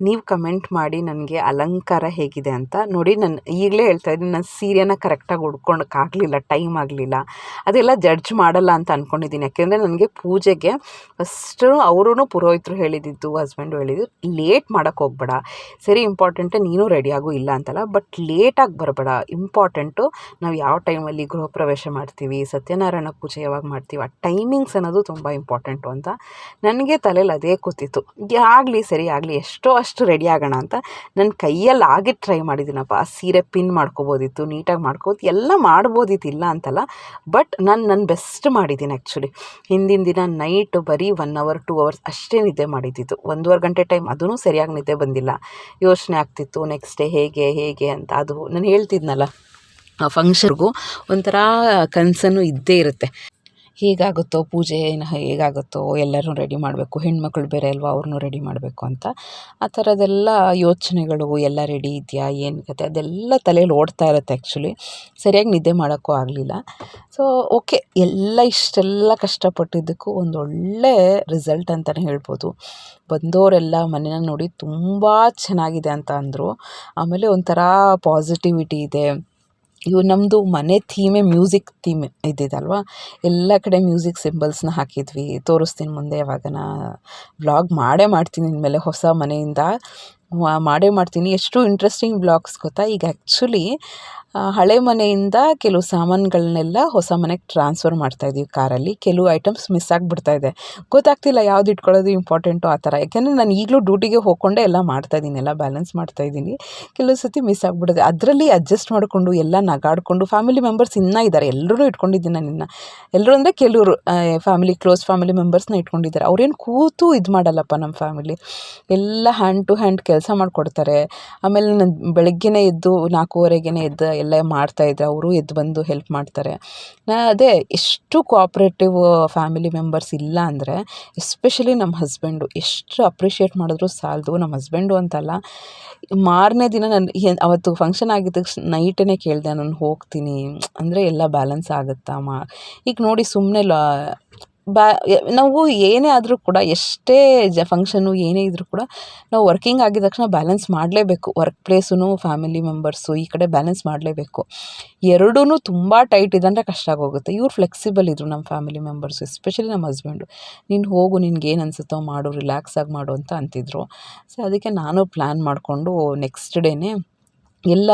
S1: ನೀವು ಕಮೆಂಟ್ ಮಾಡಿ ನನಗೆ ಅಲಂಕಾರ ಹೇಗಿದೆ ಅಂತ. ನೋಡಿ ನಾನು ಈಗಲೇ ಹೇಳ್ತಾ ಇದ್ದೀನಿ ನನ್ನ ಸೀರೆನ ಕರೆಕ್ಟಾಗಿ ಉಡ್ಕೊಳಕ್ಕಾಗಲಿಲ್ಲ ಟೈಮ್ ಆಗಲಿಲ್ಲ ಅದೆಲ್ಲ ಜಡ್ಜ್ ಮಾಡಲ್ಲ ಅಂತ ಅಂದ್ಕೊಂಡಿದ್ದೀನಿ ಯಾಕೆಂದರೆ ನನಗೆ ಪೂಜೆಗೆ ಫಸ್ಟು ಅವರೂ ಪುರೋಹಿತರು ಹೇಳಿದ್ದು ಹಸ್ಬೆಂಡು ಹೇಳಿದ್ದು ಲೇಟ್ ಮಾಡೋಕ್ಕೆ ಹೋಗ್ಬೇಡ. ಸರಿ ಇಂಪಾರ್ಟೆಂಟ್ ನೀನು ರೆಡಿಯಾಗು ಇಲ್ಲ ಅಂತಲ್ಲ. ಬಟ್ ಲೇಟಾಗಿ ಬರಬೇಡ. ಇಂಪಾರ್ಟೆಂಟು ನಾವು ಯಾವ ಟೈಮಲ್ಲಿ ಗೃಹ ಪ್ರವೇಶ ಮಾಡ್ತೀವಿ, ಸತ್ಯನಾರಾಯಣ ಪೂಜೆ ಯಾವಾಗ ಮಾಡ್ತೀವಿ, ಆ ಟೈಮಿಂಗ್ಸ್ ಅನ್ನೋದು ತುಂಬ ಇಂಪಾರ್ಟೆಂಟು ಅಂತ ನನಗೆ ತಲೆಯಲ್ಲಿ ಅದೇ ಕೂತಿತ್ತು. ಆಗಲಿ ಸರಿ, ಆಗಲಿ, ಎಷ್ಟೋ ಅಷ್ಟು ರೆಡಿ ಆಗೋಣ ಅಂತ ನನ್ನ ಕೈಯಲ್ಲಿ ಆಗಿ ಟ್ರೈ ಮಾಡಿದ್ದೀನಪ್ಪ. ಆ ಸೀರೆ ಪಿನ್ ಮಾಡ್ಕೋಬೋದಿತ್ತು ನೀಟಾಗಿ ಮಾಡ್ಕೋಬೋದು, ಎಲ್ಲ ಮಾಡ್ಬೋದಿತ್ತು, ಇಲ್ಲ ಅಂತಲ್ಲ. ಬಟ್ ನಾನು ನನ್ನ ಬೆಸ್ಟ್ ಮಾಡಿದ್ದೀನಿ ಆ್ಯಕ್ಚುಲಿ ಹಿಂದಿನ ದಿನ ನೈಟ್ ಬರೀ ಒನ್ ಅವರ್ ಟೂ ಅವರ್ಸ್ ಅಷ್ಟೇ ನಿದ್ದೆ ಮಾಡಿದ್ದಿತ್ತು. ಒಂದೂವರೆ ಗಂಟೆ ಟೈಮ್ ಅದೂ ಸರಿಯಾಗಿ ನಿದ್ದೆ ಬಂದಿಲ್ಲ. ಯೋಚನೆ ಆಗ್ತಿತ್ತು ನೆಕ್ಸ್ಟ್ ಡೇ ಹೇಗೆ ಹೇಗೆ ಅಂತ ಅದು ನಾನು ಹೇಳ್ತಿದ್ನಲ್ಲ. ಫಂಕ್ಷನ್ಗೂ ಒಂಥರ ಕನಸನ್ನು ಇದ್ದೇ ಇರುತ್ತೆ. ಹೇಗಾಗುತ್ತೋ, ಪೂಜೆ ಏನು ಹೇಗಾಗುತ್ತೋ ಎಲ್ಲರೂ ರೆಡಿ ಮಾಡಬೇಕು. ಹೆಣ್ಮಕ್ಳು ಬೇರೆ ಅಲ್ವಾ ಅವ್ರನ್ನೂ ರೆಡಿ ಮಾಡಬೇಕು ಅಂತ. ಆ ಥರದ್ದೆಲ್ಲ ಯೋಚನೆಗಳು ಎಲ್ಲ ರೆಡಿ ಇದೆಯಾ, ಏನು ಕತೆ ಅದೆಲ್ಲ ತಲೆಯಲ್ಲಿ ಓಡ್ತಾ ಇರುತ್ತೆ ಆ್ಯಕ್ಚುಲಿ ಸರಿಯಾಗಿ ನಿದ್ದೆ ಮಾಡೋಕ್ಕೂ ಆಗಲಿಲ್ಲ. ಸೊ ಓಕೆ ಎಲ್ಲ ಇಷ್ಟೆಲ್ಲ ಕಷ್ಟಪಟ್ಟಿದ್ದಕ್ಕೂ ಒಂದು ಒಳ್ಳೆ ರಿಸಲ್ಟ್ ಅಂತಲೇ ಹೇಳ್ಬೋದು. ಬಂದವರೆಲ್ಲ ಮನೇನ ನೋಡಿ ತುಂಬ ಚೆನ್ನಾಗಿದೆ ಅಂತ ಅಂದರು. ಆಮೇಲೆ ಒಂಥರ ಪಾಸಿಟಿವಿಟಿ ಇದೆ. ಇವು ನಮ್ಮದು ಮನೆ ಥೀಮೇ ಮ್ಯೂಸಿಕ್ ಥೀಮ್ ಇದ್ದಿದ್ದಲ್ವ ಎಲ್ಲ ಕಡೆ ಮ್ಯೂಸಿಕ್ ಸಿಂಬಲ್ಸ್ನ ಹಾಕಿದ್ವಿ. ತೋರಿಸ್ತೀನಿ ಮುಂದೆ ಯಾವಾಗನ ವ್ಲಾಗ್ ಮಾಡೇ ಮಾಡ್ತೀನಿ ಇನ್ಮೇಲೆ ಹೊಸ ಮನೆಯಿಂದ. ಮಾಡೇ ಮಾಡ್ತೀನಿ. ಎಷ್ಟು ಇಂಟ್ರೆಸ್ಟಿಂಗ್ ಬ್ಲಾಗ್ಸ್ ಗೊತ್ತಾ? ಈಗ ಆ್ಯಕ್ಚುಲಿ ಹಳೆ ಮನೆಯಿಂದ ಕೆಲವು ಸಾಮಾನುಗಳನ್ನೆಲ್ಲ ಹೊಸ ಮನೆಗೆ ಟ್ರಾನ್ಸ್ಫರ್ ಮಾಡ್ತಾ ಇದ್ದೀವಿ ಕಾರಲ್ಲಿ. ಕೆಲವು ಐಟಮ್ಸ್ ಮಿಸ್ ಆಗಿಬಿಡ್ತಾ ಇದೆ. ಗೊತ್ತಾಗ್ತಿಲ್ಲ ಯಾವ್ದು ಇಟ್ಕೊಳ್ಳೋದು ಇಂಪಾರ್ಟೆಂಟು ಆ ಥರ. ಯಾಕೆಂದರೆ ನಾನು ಈಗಲೂ ಡ್ಯೂಟಿಗೆ ಹೋಗ್ಕೊಂಡೆ ಎಲ್ಲ ಮಾಡ್ತಾ ಇದ್ದೀನಿ ಎಲ್ಲ ಬ್ಯಾಲೆನ್ಸ್ ಮಾಡ್ತಾ ಇದ್ದೀನಿ ಕೆಲವು ಸತಿ ಮಿಸ್ ಆಗಿಬಿಡುತ್ತೆ. ಅದರಲ್ಲಿ ಅಡ್ಜಸ್ಟ್ ಮಾಡಿಕೊಂಡು, ಎಲ್ಲ ನಗಾಡಿಕೊಂಡು ಫ್ಯಾಮಿಲಿ ಮೆಂಬರ್ಸ್ ಇನ್ನೂ ಇದ್ದಾರೆ. ಎಲ್ಲರೂ ಇಟ್ಕೊಂಡಿದ್ದೀನಿ ನಾನು ಇನ್ನು. ಎಲ್ಲರೂ ಅಂದರೆ ಕೆಲವರು ಫ್ಯಾಮಿಲಿ ಕ್ಲೋಸ್ ಫ್ಯಾಮಿಲಿ ಮೆಂಬರ್ಸ್ನ ಇಟ್ಕೊಂಡಿದ್ದಾರೆ. ಅವ್ರೇನು ಕೂತು ಇದು ಮಾಡಲ್ಲಪ್ಪ ನಮ್ಮ ಫ್ಯಾಮಿಲಿ ಎಲ್ಲ ಹ್ಯಾಂಡ್ ಟು ಹ್ಯಾಂಡ್ ಕೆಲಸ ಮಾಡಿಕೊಡ್ತಾರೆ. ಆಮೇಲೆ ನಾನು ಬೆಳಗ್ಗೆನೇ ಎದ್ದು ನಾಲ್ಕೂವರೆಗೆ ಎದ್ದು ಎಲ್ಲ ಮಾಡ್ತಾಯಿದ್ರೆ ಅವರು ಎದ್ದು ಬಂದು ಹೆಲ್ಪ್ ಮಾಡ್ತಾರೆ. ನಾ ಅದೇ ಎಷ್ಟು ಕೋಆಪ್ರೇಟಿವ್ ಫ್ಯಾಮಿಲಿ ಮೆಂಬರ್ಸ್ ಇಲ್ಲ ಅಂದರೆ ಎಸ್ಪೆಷಲಿ ನಮ್ಮ ಹಸ್ಬೆಂಡು ಎಷ್ಟು ಅಪ್ರಿಷಿಯೇಟ್ ಮಾಡಿದ್ರು ಸಾಲದು. ನಮ್ಮ ಹಸ್ಬೆಂಡು ಅಂತಲ್ಲ, ಮಾರನೇ ದಿನ ನಾನು ಅವತ್ತು ಫಂಕ್ಷನ್ ಆಗಿದ್ದ ತಕ್ಷಣ ನೈಟೇ ಕೇಳಿದೆ ನಾನು ಹೋಗ್ತೀನಿ. ಅಂದರೆ ಎಲ್ಲ ಬ್ಯಾಲೆನ್ಸ್ ಆಗುತ್ತಾ ಮಾ, ಈಗ ನೋಡಿ ಸುಮ್ಮನೆ ಲಾ ಬ್ಯಾ ನಾವು ಏನೇ ಆದರೂ ಕೂಡ, ಎಷ್ಟೇ ಜ ಫಂಕ್ಷನ್ನು ಏನೇ ಇದ್ದರೂ ಕೂಡ, ನಾವು ವರ್ಕಿಂಗ್ ಆಗಿದ ತಕ್ಷಣ ಬ್ಯಾಲೆನ್ಸ್ ಮಾಡಲೇಬೇಕು. ವರ್ಕ್ ಪ್ಲೇಸೂ ಫ್ಯಾಮಿಲಿ ಮೆಂಬರ್ಸು ಈ ಕಡೆ ಬ್ಯಾಲೆನ್ಸ್ ಮಾಡಲೇಬೇಕು. ಎರಡೂ ತುಂಬ ಟೈಟ್ ಇದೆ ಅಂದರೆ ಕಷ್ಟ ಆಗೋಗುತ್ತೆ. ಇವ್ರು ಫ್ಲೆಕ್ಸಿಬಲ್ ಇದ್ದರು ನಮ್ಮ ಫ್ಯಾಮಿಲಿ ಮೆಂಬರ್ಸ್ ಎಸ್ಪೆಷಲಿ ನಮ್ಮ ಹಸ್ಬೆಂಡು ನೀನು ಹೋಗು, ನಿನ್ಗೆ ಏನು ಅನಿಸುತ್ತೋ ಮಾಡು ರಿಲ್ಯಾಕ್ಸಾಗಿ ಮಾಡು ಅಂತ ಅಂತಿದ್ರು. ಸೊ ಅದಕ್ಕೆ ನಾನು ಪ್ಲ್ಯಾನ್ ಮಾಡಿಕೊಂಡು ನೆಕ್ಸ್ಟ್ ಡೇನೇ ಎಲ್ಲ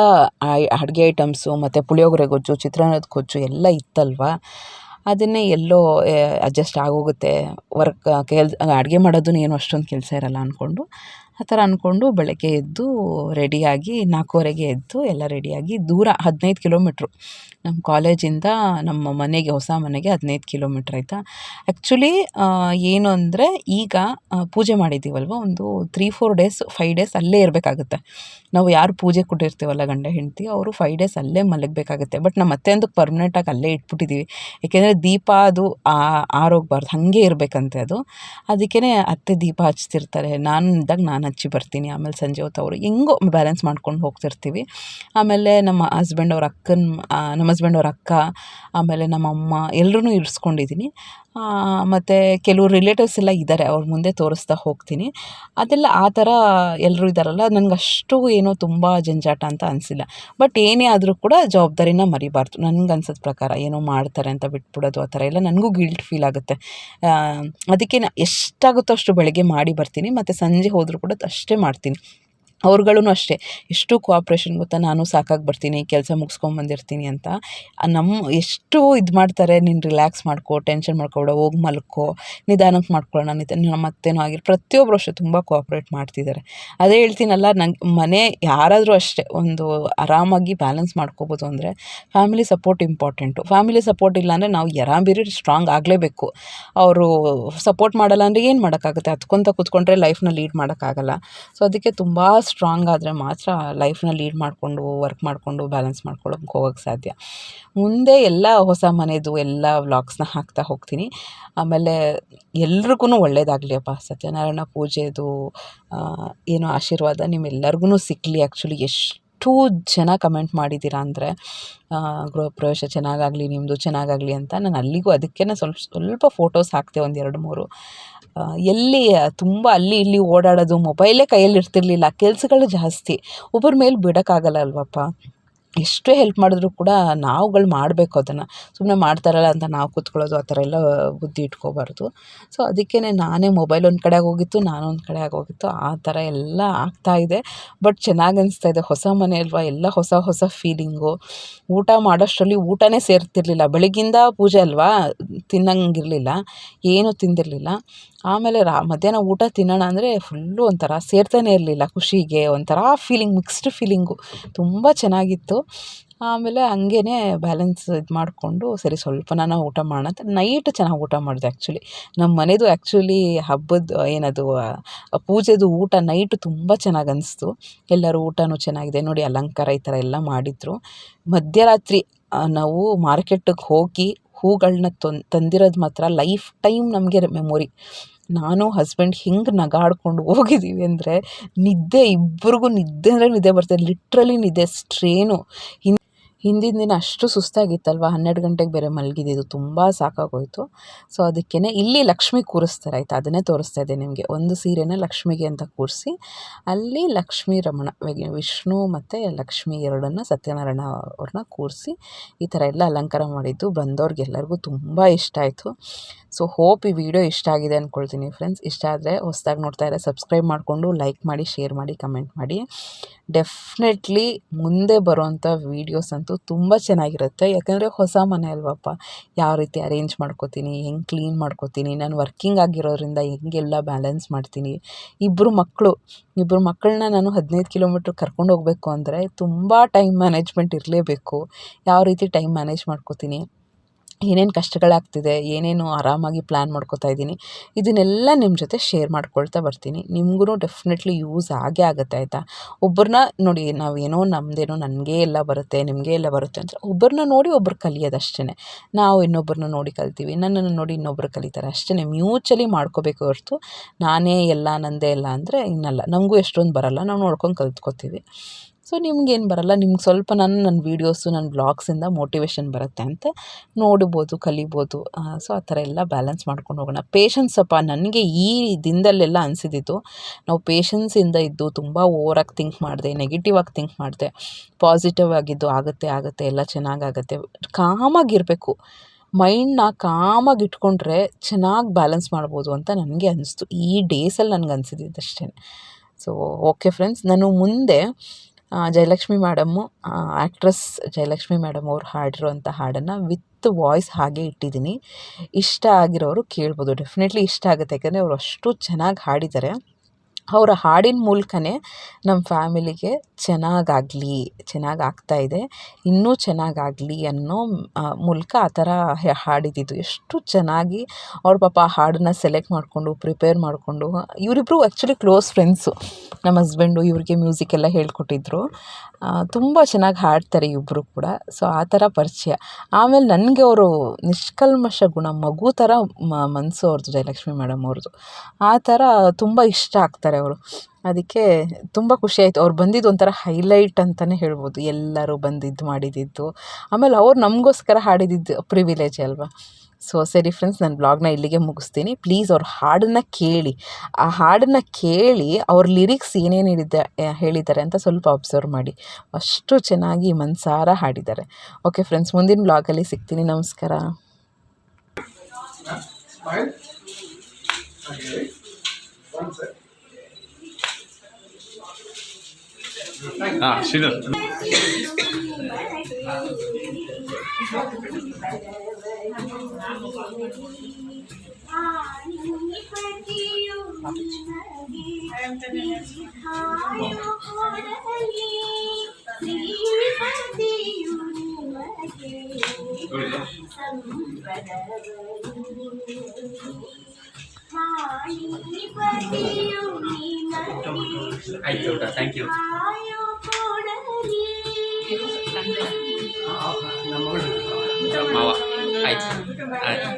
S1: ಅಡುಗೆ ಐಟಮ್ಸು ಮತ್ತು ಪುಳಿಯೋಗರೆ ಗೊಜ್ಜು, ಚಿತ್ರಾನ್ನದ ಗೊಜ್ಜು ಎಲ್ಲ ಇತ್ತಲ್ವ? ಅದನ್ನೇ ಎಲ್ಲೋ ಅಡ್ಜಸ್ಟ್ ಆಗೋಗುತ್ತೆ. ವರ್ಕ್ ಕೆಲ್ ಅಡುಗೆ ಮಾಡೋದು ಏನು ಅಷ್ಟೊಂದು ಕೆಲಸ ಇರಲ್ಲ ಅಂದ್ಕೊಂಡು ಆ ಥರ ಅಂದ್ಕೊಂಡು ಬೆಳಗ್ಗೆ ಎದ್ದು ರೆಡಿಯಾಗಿ ನಾಲ್ಕೂವರೆಗೆ ಎದ್ದು ಎಲ್ಲ ರೆಡಿಯಾಗಿ ದೂರ ಹದಿನೈದು ಕಿಲೋಮೀಟ್ರು. ನಮ್ಮ ಕಾಲೇಜಿಂದ ನಮ್ಮ ಮನೆಗೆ, ಹೊಸ ಮನೆಗೆ ಹದಿನೈದು ಕಿಲೋಮೀಟ್ರ್ ಆಯಿತಾ? ಆ್ಯಕ್ಚುಲಿ ಏನು ಅಂದರೆ ಈಗ ಪೂಜೆ ಮಾಡಿದ್ದೀವಲ್ವ? ಒಂದು three four days five days ಅಲ್ಲೇ ಇರಬೇಕಾಗುತ್ತೆ. ನಾವು ಯಾರು ಪೂಜೆ ಕೊಟ್ಟಿರ್ತೀವಲ್ಲ ಗಂಡ, ಹೆಂಡತಿ, ಅವರು ಫೈವ್ ಡೇಸ್ ಅಲ್ಲೇ ಮಲಗಬೇಕಾಗುತ್ತೆ. ಬಟ್ ನಮ್ಮ ಅತ್ತೆ ಅಂದು ಪರ್ಮನೆಂಟಾಗಿ ಅಲ್ಲೇ ಇಟ್ಬಿಟ್ಟಿದ್ದೀವಿ. ಏಕೆಂದರೆ ದೀಪ ಅದು ಆರೋಗ್ಬಾರ್ದು. ಹಾಗೆ ಇರಬೇಕಂತೆ ಅದು. ಅದಕ್ಕೇ ಅತ್ತೆ ದೀಪ ಹಚ್ತಿರ್ತಾರೆ. ನಾನು ಇದ್ದಾಗ ನಾನು ಹಚ್ಚಿ ಬರ್ತೀನಿ. ಆಮೇಲೆ ಸಂಜೆ ಹೊತ್ತು ಅವರು ಹೆಂಗೋ ಬ್ಯಾಲೆನ್ಸ್ ಮಾಡ್ಕೊಂಡು ಹೋಗ್ತಿರ್ತೀವಿ. ಆಮೇಲೆ ನಮ್ಮ ಹಸ್ಬೆಂಡ್ ಅವ್ರ ಅಕ್ಕನ ನಮ್ಮ ಹಸ್ಬೆಂಡ್ ಅವ್ರ ಅಕ್ಕ, ಆಮೇಲೆ ನಮ್ಮ ಅಮ್ಮ ಎಲ್ಲರೂ ಇರಿಸ್ಕೊಂಡಿದ್ದೀನಿ ಮತ್ತು ಕೆಲವು ರಿಲೇಟಿವ್ಸ್ ಎಲ್ಲ ಇದ್ದಾರೆ ಅವ್ರ ಮುಂದೆ ತೋರಿಸ್ತಾ ಹೋಗ್ತೀನಿ. ಅದೆಲ್ಲ ಆ ಥರ ಎಲ್ಲರೂ ಇದ್ದಾರಲ್ಲ ನನಗೆ ಅಷ್ಟು ಏನೋ ತುಂಬ ಜಂಜಾಟ ಅಂತ ಅನಿಸಿಲ್ಲ. ಬಟ್ ಏನೇ ಆದರೂ ಕೂಡ ಜವಾಬ್ದಾರಿನ ಮರಿಬಾರ್ದು. ನನ್ಗೆ ಅನ್ಸಿದ ಪ್ರಕಾರ ಏನೋ ಮಾಡ್ತಾರೆ ಅಂತ ಬಿಟ್ಬಿಡೋದು ಆ ಥರ ಎಲ್ಲ ನನಗೂ ಗಿಲ್ಟ್ ಫೀಲ್ ಆಗುತ್ತೆ. ಅದಕ್ಕೆ ನಾ ಎಷ್ಟಾಗುತ್ತೋ ಅಷ್ಟು ಬೆಳಗ್ಗೆ ಮಾಡಿ ಬರ್ತೀನಿ, ಮತ್ತು ಸಂಜೆ ಹೋದರೂ ಕೂಡ ಅಷ್ಟೇ ಮಾಡ್ತೀನಿ. ಅವ್ರುಗಳೂ ಅಷ್ಟೇ. ಎಷ್ಟು ಕೋಆಪ್ರೇಷನ್ ಗೊತ್ತಾ? ನಾನು ಸಾಕಾಗಿ ಬರ್ತೀನಿ, ಕೆಲಸ ಮುಗಿಸ್ಕೊಂಬಂದಿರ್ತೀನಿ ಅಂತ. ನಮ್ಮ ಎಷ್ಟು ಇದು ಮಾಡ್ತಾರೆ, ನೀನು ರಿಲ್ಯಾಕ್ಸ್ ಮಾಡ್ಕೊ ಟೆನ್ಷನ್ ಮಾಡ್ಕೊಬಿಡ, ಹೋಗಿ ಮಲ್ಕೋ ನಿಧಾನಕ್ಕೆ ಮಾಡ್ಕೊಳ್ಳೋಣ ನಿಧಾನ ಮತ್ತೇನೋ ಆಗಿರೋ ಪ್ರತಿಯೊಬ್ಬರು ಅಷ್ಟೇ ತುಂಬ ಕೋಆಪ್ರೇಟ್ ಮಾಡ್ತಿದ್ದಾರೆ ಅದೇ ಹೇಳ್ತೀನಲ್ಲ, ನಂಗೆ ಮನೆ ಯಾರಾದರೂ ಅಷ್ಟೇ ಒಂದು ಆರಾಮಾಗಿ ಬ್ಯಾಲೆನ್ಸ್ ಮಾಡ್ಕೋಬೋದು ಅಂದರೆ family support important family support ಇಲ್ಲ ಅಂದರೆ ನಾವು ಯಾರಾಂಬಿರಿ ಸ್ಟ್ರಾಂಗ್ ಆಗಲೇಬೇಕು. ಅವರು ಸಪೋರ್ಟ್ ಮಾಡಲ್ಲ ಅಂದರೆ ಏನು ಮಾಡೋಕ್ಕಾಗುತ್ತೆ? ಹತ್ಕೊತ ಕೂತ್ಕೊಂಡ್ರೆ ಲೈಫ್ನ ಲೀಡ್ ಮಾಡೋಕ್ಕಾಗಲ್ಲ. ಸೊ ಅದಕ್ಕೆ ತುಂಬ ಸ್ಟ್ರಾಂಗ್ ಆದರೆ ಮಾತ್ರ ಲೈಫ್ನ ಲೀಡ್ ಮಾಡಿಕೊಂಡು ವರ್ಕ್ ಮಾಡಿಕೊಂಡು ಬ್ಯಾಲೆನ್ಸ್ ಮಾಡ್ಕೊಳ್ಳೋಕೆ ಹೋಗೋಕ್ಕೆ ಸಾಧ್ಯ. ಮುಂದೆ ಎಲ್ಲ ಹೊಸ ಮನೆಯದು ಎಲ್ಲ ವ್ಲಾಗ್ಸ್ನ ಹಾಕ್ತಾ ಹೋಗ್ತೀನಿ. ಆಮೇಲೆ ಎಲ್ರಿಗೂ ಒಳ್ಳೇದಾಗಲಿ ಅಪ್ಪ ಸತ್ಯನಾರಾಯಣ ಪೂಜೆದು ಏನು ಆಶೀರ್ವಾದ ನಿಮ್ಮೆಲ್ಲರಿಗೂ ಸಿಕ್ಕಲಿ ಆ್ಯಕ್ಚುಲಿ ಎಷ್ಟು ಜನ ಕಮೆಂಟ್ ಮಾಡಿದ್ದೀರಾ ಅಂದರೆ ಗೃಹ ಪ್ರವೇಶ ಚೆನ್ನಾಗಾಗಲಿ ನಿಮ್ಮದು ಚೆನ್ನಾಗಾಗಲಿ ಅಂತ ನಾನು ಅಲ್ಲಿಗೂ ಅದಕ್ಕೆ ಸ್ವಲ್ಪ ಸ್ವಲ್ಪ ಫೋಟೋಸ್ ಹಾಕ್ತೆ ಒಂದು ಎರಡು ಮೂರು. ಎಲ್ಲಿ ತುಂಬ ಅಲ್ಲಿ ಇಲ್ಲಿ ಓಡಾಡೋದು, ಮೊಬೈಲೇ ಕೈಯಲ್ಲಿ ಇರ್ತಿರಲಿಲ್ಲ, ಕೆಲಸಗಳು ಜಾಸ್ತಿ. ಒಬ್ಬರ ಮೇಲೆ ಬಿಡೋಕ್ಕಾಗಲ್ಲ ಅಲ್ವಪ್ಪ. ಎಷ್ಟೇ ಹೆಲ್ಪ್ ಮಾಡಿದ್ರು ಕೂಡ ನಾವುಗಳು ಮಾಡಬೇಕು ಅದನ್ನು. ಸುಮ್ಮನೆ ಮಾಡ್ತಾರಲ್ಲ ಅಂತ ನಾವು ಕೂತ್ಕೊಳ್ಳೋದು, ಆ ಥರ ಎಲ್ಲ ಬುದ್ಧಿ ಇಟ್ಕೋಬಾರ್ದು. ಸೊ ಅದಕ್ಕೇ ನಾನೇ ಮೊಬೈಲ್ ಒಂದು ಕಡೆ ಆಗೋಗಿತ್ತು, ನಾನು ಒಂದು ಕಡೆ ಆಗೋಗಿತ್ತು, ಆ ಥರ ಎಲ್ಲ ಆಗ್ತಾಯಿದೆ ಬಟ್ ಚೆನ್ನಾಗಿ ಅನಿಸ್ತಾ ಇದೆ, ಹೊಸ ಮನೆ ಅಲ್ವಾ, ಎಲ್ಲ ಹೊಸ ಹೊಸ ಫೀಲಿಂಗು ಊಟ ಮಾಡೋಷ್ಟರಲ್ಲಿ ಊಟನೇ ಸೇರ್ತಿರ್ಲಿಲ್ಲ. ಬೆಳಗಿಂದ ಪೂಜೆ ಅಲ್ವಾ, ತಿನ್ನಂಗಿರಲಿಲ್ಲ, ಏನೂ ತಿಂದಿರಲಿಲ್ಲ. ಆಮೇಲೆ ರಾ, ಮಧ್ಯಾಹ್ನ ಊಟ ತಿನ್ನೋಣ ಅಂದರೆ ಫುಲ್ಲು ಒಂಥರ ಸೇರ್ತಾನೆ ಇರಲಿಲ್ಲ ಖುಷಿಗೆ, ಒಂಥರ ಫೀಲಿಂಗ್ ಮಿಕ್ಸ್ಡ್ ಫೀಲಿಂಗು ತುಂಬ ಚೆನ್ನಾಗಿತ್ತು. ಆಮೇಲೆ ಹಂಗೇ ಬ್ಯಾಲೆನ್ಸ್ ಇದು ಮಾಡಿಕೊಂಡು ಸರಿ ಸ್ವಲ್ಪ ನಾನು ಊಟ ಮಾಡೋಣ ಅಂತ ನೈಟ್ ಚೆನ್ನಾಗಿ ಊಟ ಮಾಡಿದೆ ಆ್ಯಕ್ಚುಲಿ ನಮ್ಮ ಮನೆಯದು ಆ್ಯಕ್ಚುಲಿ ಹಬ್ಬದ ಏನದು ಪೂಜೆದು ಊಟ ನೈಟ್ ತುಂಬ ಚೆನ್ನಾಗಿ ಅನಿಸ್ತು. ಎಲ್ಲರೂ ಊಟನೂ ಚೆನ್ನಾಗಿದೆ, ನೋಡಿ ಅಲಂಕಾರ ಈ ಥರ ಎಲ್ಲ ಮಾಡಿದರು. ಮಧ್ಯರಾತ್ರಿ ನಾವು ಮಾರ್ಕೆಟಿಗೆ ಹೋಗಿ ಹೂಗಳನ್ನ ತಂದಿರೋದು ಮಾತ್ರ ಲೈಫ್ ಟೈಮ್ ನಮಗೆ ಮೆಮೊರಿ ನಾನು ಹಸ್ಬೆಂಡ್ ಹಿಂಗೆ ನಗಾಡ್ಕೊಂಡು ಹೋಗಿದ್ದೀವಿ ಅಂದರೆ ನಿದ್ದೆ ಇಬ್ಬರಿಗೂ ನಿದ್ದೆ ಅಂದರೆ ನಿದ್ದೆ ಬರ್ತದೆ ಲಿಟ್ರಲಿ ನಿದ್ದೆ ಸ್ಟ್ರೇನು ಹಿಂದಿನ ದಿನ ಅಷ್ಟು ಸುಸ್ತಾಗಿತ್ತಲ್ವ? ಹನ್ನೆರಡು ಗಂಟೆಗೆ ಬೇರೆ ಮಲಗಿದ್ದು ತುಂಬ ಸಾಕಾಗೋಯಿತು. ಸೊ ಅದಕ್ಕೇ ಇಲ್ಲಿ ಲಕ್ಷ್ಮಿ ಕೂರಿಸ್ತಾರೆ, ಆಯಿತಾ? ಅದನ್ನೇ ತೋರಿಸ್ತಾ ಇದ್ದೆ ನಿಮಗೆ. ಒಂದು ಸೀರೆನ ಲಕ್ಷ್ಮಿಗೆ ಅಂತ ಕೂರಿಸಿ, ಅಲ್ಲಿ ಲಕ್ಷ್ಮೀ ರಮಣ ವಿಷ್ಣು ಮತ್ತು ಲಕ್ಷ್ಮಿ ಎರಡನ್ನು ಸತ್ಯನಾರಾಯಣ ಅವ್ರನ್ನ ಕೂರಿಸಿ, ಈ ಥರ ಎಲ್ಲ ಅಲಂಕಾರ ಮಾಡಿದ್ದು ಬಂದವ್ರಿಗೆಲ್ಲರಿಗೂ ತುಂಬ ಇಷ್ಟ ಆಯಿತು. ಸೊ ಹೋಪ್ ಈ ವಿಡಿಯೋ ಇಷ್ಟ ಆಗಿದೆ ಅಂದ್ಕೊಳ್ತೀನಿ ಫ್ರೆಂಡ್ಸ್ ಇಷ್ಟ ಆದರೆ ಹೊಸ್ದಾಗಿ ನೋಡ್ತಾ ಇದ್ದರೆ ಸಬ್ಸ್ಕ್ರೈಬ್ ಮಾಡಿಕೊಂಡು ಲೈಕ್ ಮಾಡಿ ಶೇರ್ ಮಾಡಿ ಕಮೆಂಟ್ ಮಾಡಿ. ಡೆಫಿನೆಟ್ಲಿ ಮುಂದೆ ಬರುವಂಥ ವೀಡಿಯೋಸ್ ಅಂತೂ ತುಂಬ ಚೆನ್ನಾಗಿರುತ್ತೆ. ಯಾಕಂದರೆ ಹೊಸ ಮನೆ ಅಲ್ವಪ್ಪ. ಯಾವ ರೀತಿ ಅರೇಂಜ್ ಮಾಡ್ಕೋತೀನಿ, ಹೆಂಗೆ ಕ್ಲೀನ್ ಮಾಡ್ಕೋತೀನಿ, ನಾನು ವರ್ಕಿಂಗ್ ಆಗಿರೋದ್ರಿಂದ ಹೆಂಗೆಲ್ಲ ಬ್ಯಾಲೆನ್ಸ್ ಮಾಡ್ತೀನಿ. ಇಬ್ಬರು ಮಕ್ಕಳು ಇಬ್ಬರು ಮಕ್ಕಳನ್ನ ನಾನು ಹದಿನೈದು ಕಿಲೋಮೀಟ್ರ್ ಕರ್ಕೊಂಡು ಹೋಗಬೇಕು ಅಂದರೆ ತುಂಬ ಟೈಮ್ ಮ್ಯಾನೇಜ್ಮೆಂಟ್ ಇರಲೇಬೇಕು. ಯಾವ ರೀತಿ ಟೈಮ್ ಮ್ಯಾನೇಜ್ ಮಾಡ್ಕೋತೀನಿ? ಏನೇನು ಕಷ್ಟಗಳಾಗ್ತಿದೆ, ಏನೇನು ಆರಾಮಾಗಿ ಪ್ಲ್ಯಾನ್ ಮಾಡ್ಕೋತಾ ಇದ್ದೀನಿ, ಇದನ್ನೆಲ್ಲ ನಿಮ್ಮ ಜೊತೆ ಶೇರ್ ಮಾಡ್ಕೊಳ್ತಾ ಬರ್ತೀನಿ. ನಿಮಗೂ ಡೆಫಿನೆಟ್ಲಿ ಯೂಸ್ ಆಗೇ ಆಗುತ್ತೆ, ಆಯಿತಾ? ಒಬ್ಬರನ್ನ ನೋಡಿ ನಾವೇನೋ ನಮ್ಮದೇನೋ ನನಗೆ ಎಲ್ಲ ಬರುತ್ತೆ, ನಿಮಗೆ ಎಲ್ಲ ಬರುತ್ತೆ ಅಂದರೆ ಒಬ್ಬರನ್ನ ನೋಡಿ ಒಬ್ರು ಕಲಿಯೋದು ಅಷ್ಟೇ ನಾವು ಇನ್ನೊಬ್ಬರನ್ನ ನೋಡಿ ಕಲ್ತೀವಿ, ನನ್ನನ್ನು ನೋಡಿ ಇನ್ನೊಬ್ಬರು ಕಲಿತಾರೆ ಅಷ್ಟೇ ಮ್ಯೂಚಲಿ ಮಾಡ್ಕೋಬೇಕು ಹೊರತು ನಾನೇ ಎಲ್ಲ, ನಂದೇ ಎಲ್ಲ ಅಂದರೆ ಇನ್ನಲ್ಲ. ನಮಗೂ ಎಷ್ಟೊಂದು ಬರಲ್ಲ, ನಾವು ನೋಡ್ಕೊಂಡು ಕಲ್ತ್ಕೋತೀವಿ. ಸೊ ನಿಮ್ಗೇನು ಬರಲ್ಲ, ನಿಮ್ಗೆ ಸ್ವಲ್ಪ ನಾನು ನನ್ನ ವೀಡಿಯೋಸು ನನ್ನ ಬ್ಲಾಗ್ಸಿಂದ ಮೋಟಿವೇಶನ್ ಬರುತ್ತೆ ಅಂತ ನೋಡ್ಬೋದು, ಕಲಿಬೋದು. ಸೊ ಆ ಥರ ಎಲ್ಲ ಬ್ಯಾಲೆನ್ಸ್ ಮಾಡ್ಕೊಂಡು ಹೋಗೋಣ. ಪೇಷನ್ಸಪ್ಪ ನನಗೆ ಈ ದಿನದಲ್ಲೆಲ್ಲ ಅನಿಸಿದ್ದು ನಾವು ಪೇಷನ್ಸಿಂದ ಇದ್ದು ತುಂಬ ಓವರಾಗಿ ಥಿಂಕ್ ಮಾಡಿದೆ ನೆಗೆಟಿವ್ ಆಗಿ ಥಿಂಕ್ ಮಾಡಿದೆ. ಪಾಸಿಟಿವ್ ಆಗಿದ್ದು ಆಗುತ್ತೆ ಆಗುತ್ತೆ, ಎಲ್ಲ ಚೆನ್ನಾಗಾಗುತ್ತೆ ಕಾಮಾಗಿರಬೇಕು ಮೈಂಡ್ನ ಕಾಮಾಗಿ ಇಟ್ಕೊಂಡ್ರೆ ಚೆನ್ನಾಗಿ ಬ್ಯಾಲೆನ್ಸ್ ಮಾಡ್ಬೋದು ಅಂತ ನನಗೆ ಅನ್ನಿಸ್ತು ಈ ಡೇಸಲ್ಲಿ ನನಗೆ ಅನಿಸಿದ್ದು ಅಷ್ಟೇ ಸೊ ಓಕೆ ಫ್ರೆಂಡ್ಸ್ ನಾನು ಮುಂದೆ Jayalakshmi madam actress Jayalakshmi madam ಅವ್ರು ಹಾಡಿರುವಂಥ ಹಾಡನ್ನು ವಿತ್ ವಾಯ್ಸ್ ಹಾಗೆ ಇಟ್ಟಿದ್ದೀನಿ. ಇಷ್ಟ ಆಗಿರೋರು ಕೇಳ್ಬೋದು. ಡೆಫಿನೆಟ್ಲಿ ಇಷ್ಟ ಆಗುತ್ತೆ. ಯಾಕಂದರೆ ಅವರು ಅಷ್ಟು ಚೆನ್ನಾಗಿ ಹಾಡಿದ್ದಾರೆ. ಅವರ ಹಾಡಿನ ಮೂಲಕನೇ ನಮ್ಮ ಫ್ಯಾಮಿಲಿಗೆ ಚೆನ್ನಾಗಾಗಲಿ ಚೆನ್ನಾಗಿ ಇದೆ, ಇನ್ನೂ ಚೆನ್ನಾಗಾಗಲಿ ಅನ್ನೋ ಮೂಲಕ ಆ ಥರ ಹಾಡಿದ್ದಿದ್ದು ಎಷ್ಟು ಚೆನ್ನಾಗಿ ಅವ್ರ ಪಾಪ ಆ ಹಾಡನ್ನ ಸೆಲೆಕ್ಟ್ ಮಾಡಿಕೊಂಡು, ಪ್ರಿಪೇರ್ ಮಾಡಿಕೊಂಡು ಇವರಿಬ್ಬರು ಆ್ಯಕ್ಚುಲಿ ಕ್ಲೋಸ್ ಫ್ರೆಂಡ್ಸು. ನಮ್ಮ ಹಸ್ಬೆಂಡು ಇವ್ರಿಗೆ ಮ್ಯೂಸಿಕ್ ಎಲ್ಲ ಹೇಳ್ಕೊಟ್ಟಿದ್ರು. ತುಂಬ ಚೆನ್ನಾಗಿ ಹಾಡ್ತಾರೆ ಇಬ್ಬರು ಕೂಡ. ಸೊ, ಆ ಥರ ಪರಿಚಯ. ಆಮೇಲೆ ನನಗೆ ಅವರು ನಿಷ್ಕಲ್ಮಶ ಗುಣ, ಮಗು ಥರ ಮನಸ್ಸು ಅವ್ರದ್ದು, ಜಯಲಕ್ಷ್ಮಿ ಮೇಡಮ್ ಅವ್ರದ್ದು. ಆ ಥರ ತುಂಬ ಇಷ್ಟ ಆಗ್ತಾರೆ. ಅವರು ಅದಕ್ಕೆ ತುಂಬ ಖುಷಿ ಆಯಿತು. ಅವ್ರು ಬಂದಿದ್ದು ಒಂಥರ ಹೈಲೈಟ್ ಅಂತಲೇ ಹೇಳ್ಬೋದು. ಎಲ್ಲರೂ ಬಂದಿದ್ದು ಮಾಡಿದಿದ್ದು. ಆಮೇಲೆ ಅವ್ರು ನಮಗೋಸ್ಕರ ಹಾಡಿದಿದ್ದು ಪ್ರಿವಿಲೇಜ್ ಅಲ್ವಾ? ಸೊ ಸರಿ ಫ್ರೆಂಡ್ಸ್ ನಾನು ಬ್ಲಾಗ್ನ ಇಲ್ಲಿಗೆ ಮುಗಿಸ್ತೀನಿ. ಪ್ಲೀಸ್ ಅವ್ರ ಹಾಡನ್ನು ಕೇಳಿ. ಆ ಹಾಡನ್ನು ಕೇಳಿ ಅವ್ರ ಲಿರಿಕ್ಸ್ ಏನೇನು ಹೇಳಿದ್ದ ಹೇಳಿದ್ದಾರೆ ಅಂತ ಸ್ವಲ್ಪ ಅಬ್ಸರ್ವ್ ಮಾಡಿ. ಅಷ್ಟು ಚೆನ್ನಾಗಿ ಮನ್ಸಾರ ಹಾಡಿದ್ದಾರೆ. ಓಕೆ ಫ್ರೆಂಡ್ಸ್ ಮುಂದಿನ ಬ್ಲಾಗಲ್ಲಿ ಸಿಗ್ತೀನಿ. ನಮಸ್ಕಾರ.
S2: One sec.
S3: 아, 실은. ಊಟ ಥ್ಯಾಂಕ್ ಯು ಮಾವ ಆಯ್ತು ಆಯ್ತು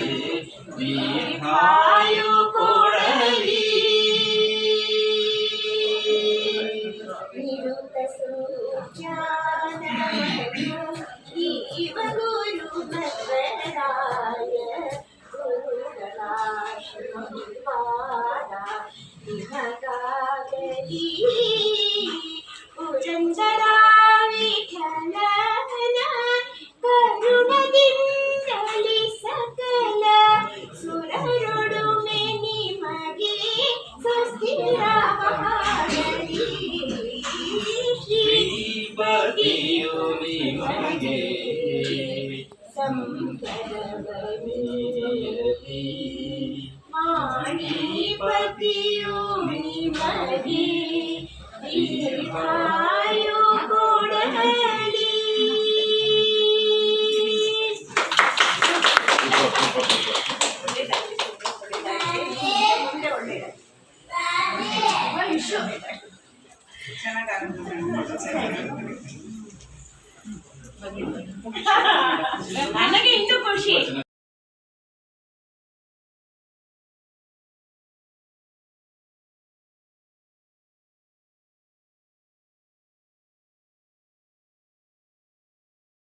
S4: ನಿಮಗೆ ದೀರ್ಘಾಯು ಮಾಣಿಪತಿಯು ನಿಮಗೆ ನನಗೆ ಇನ್ನೂ ಖುಷಿ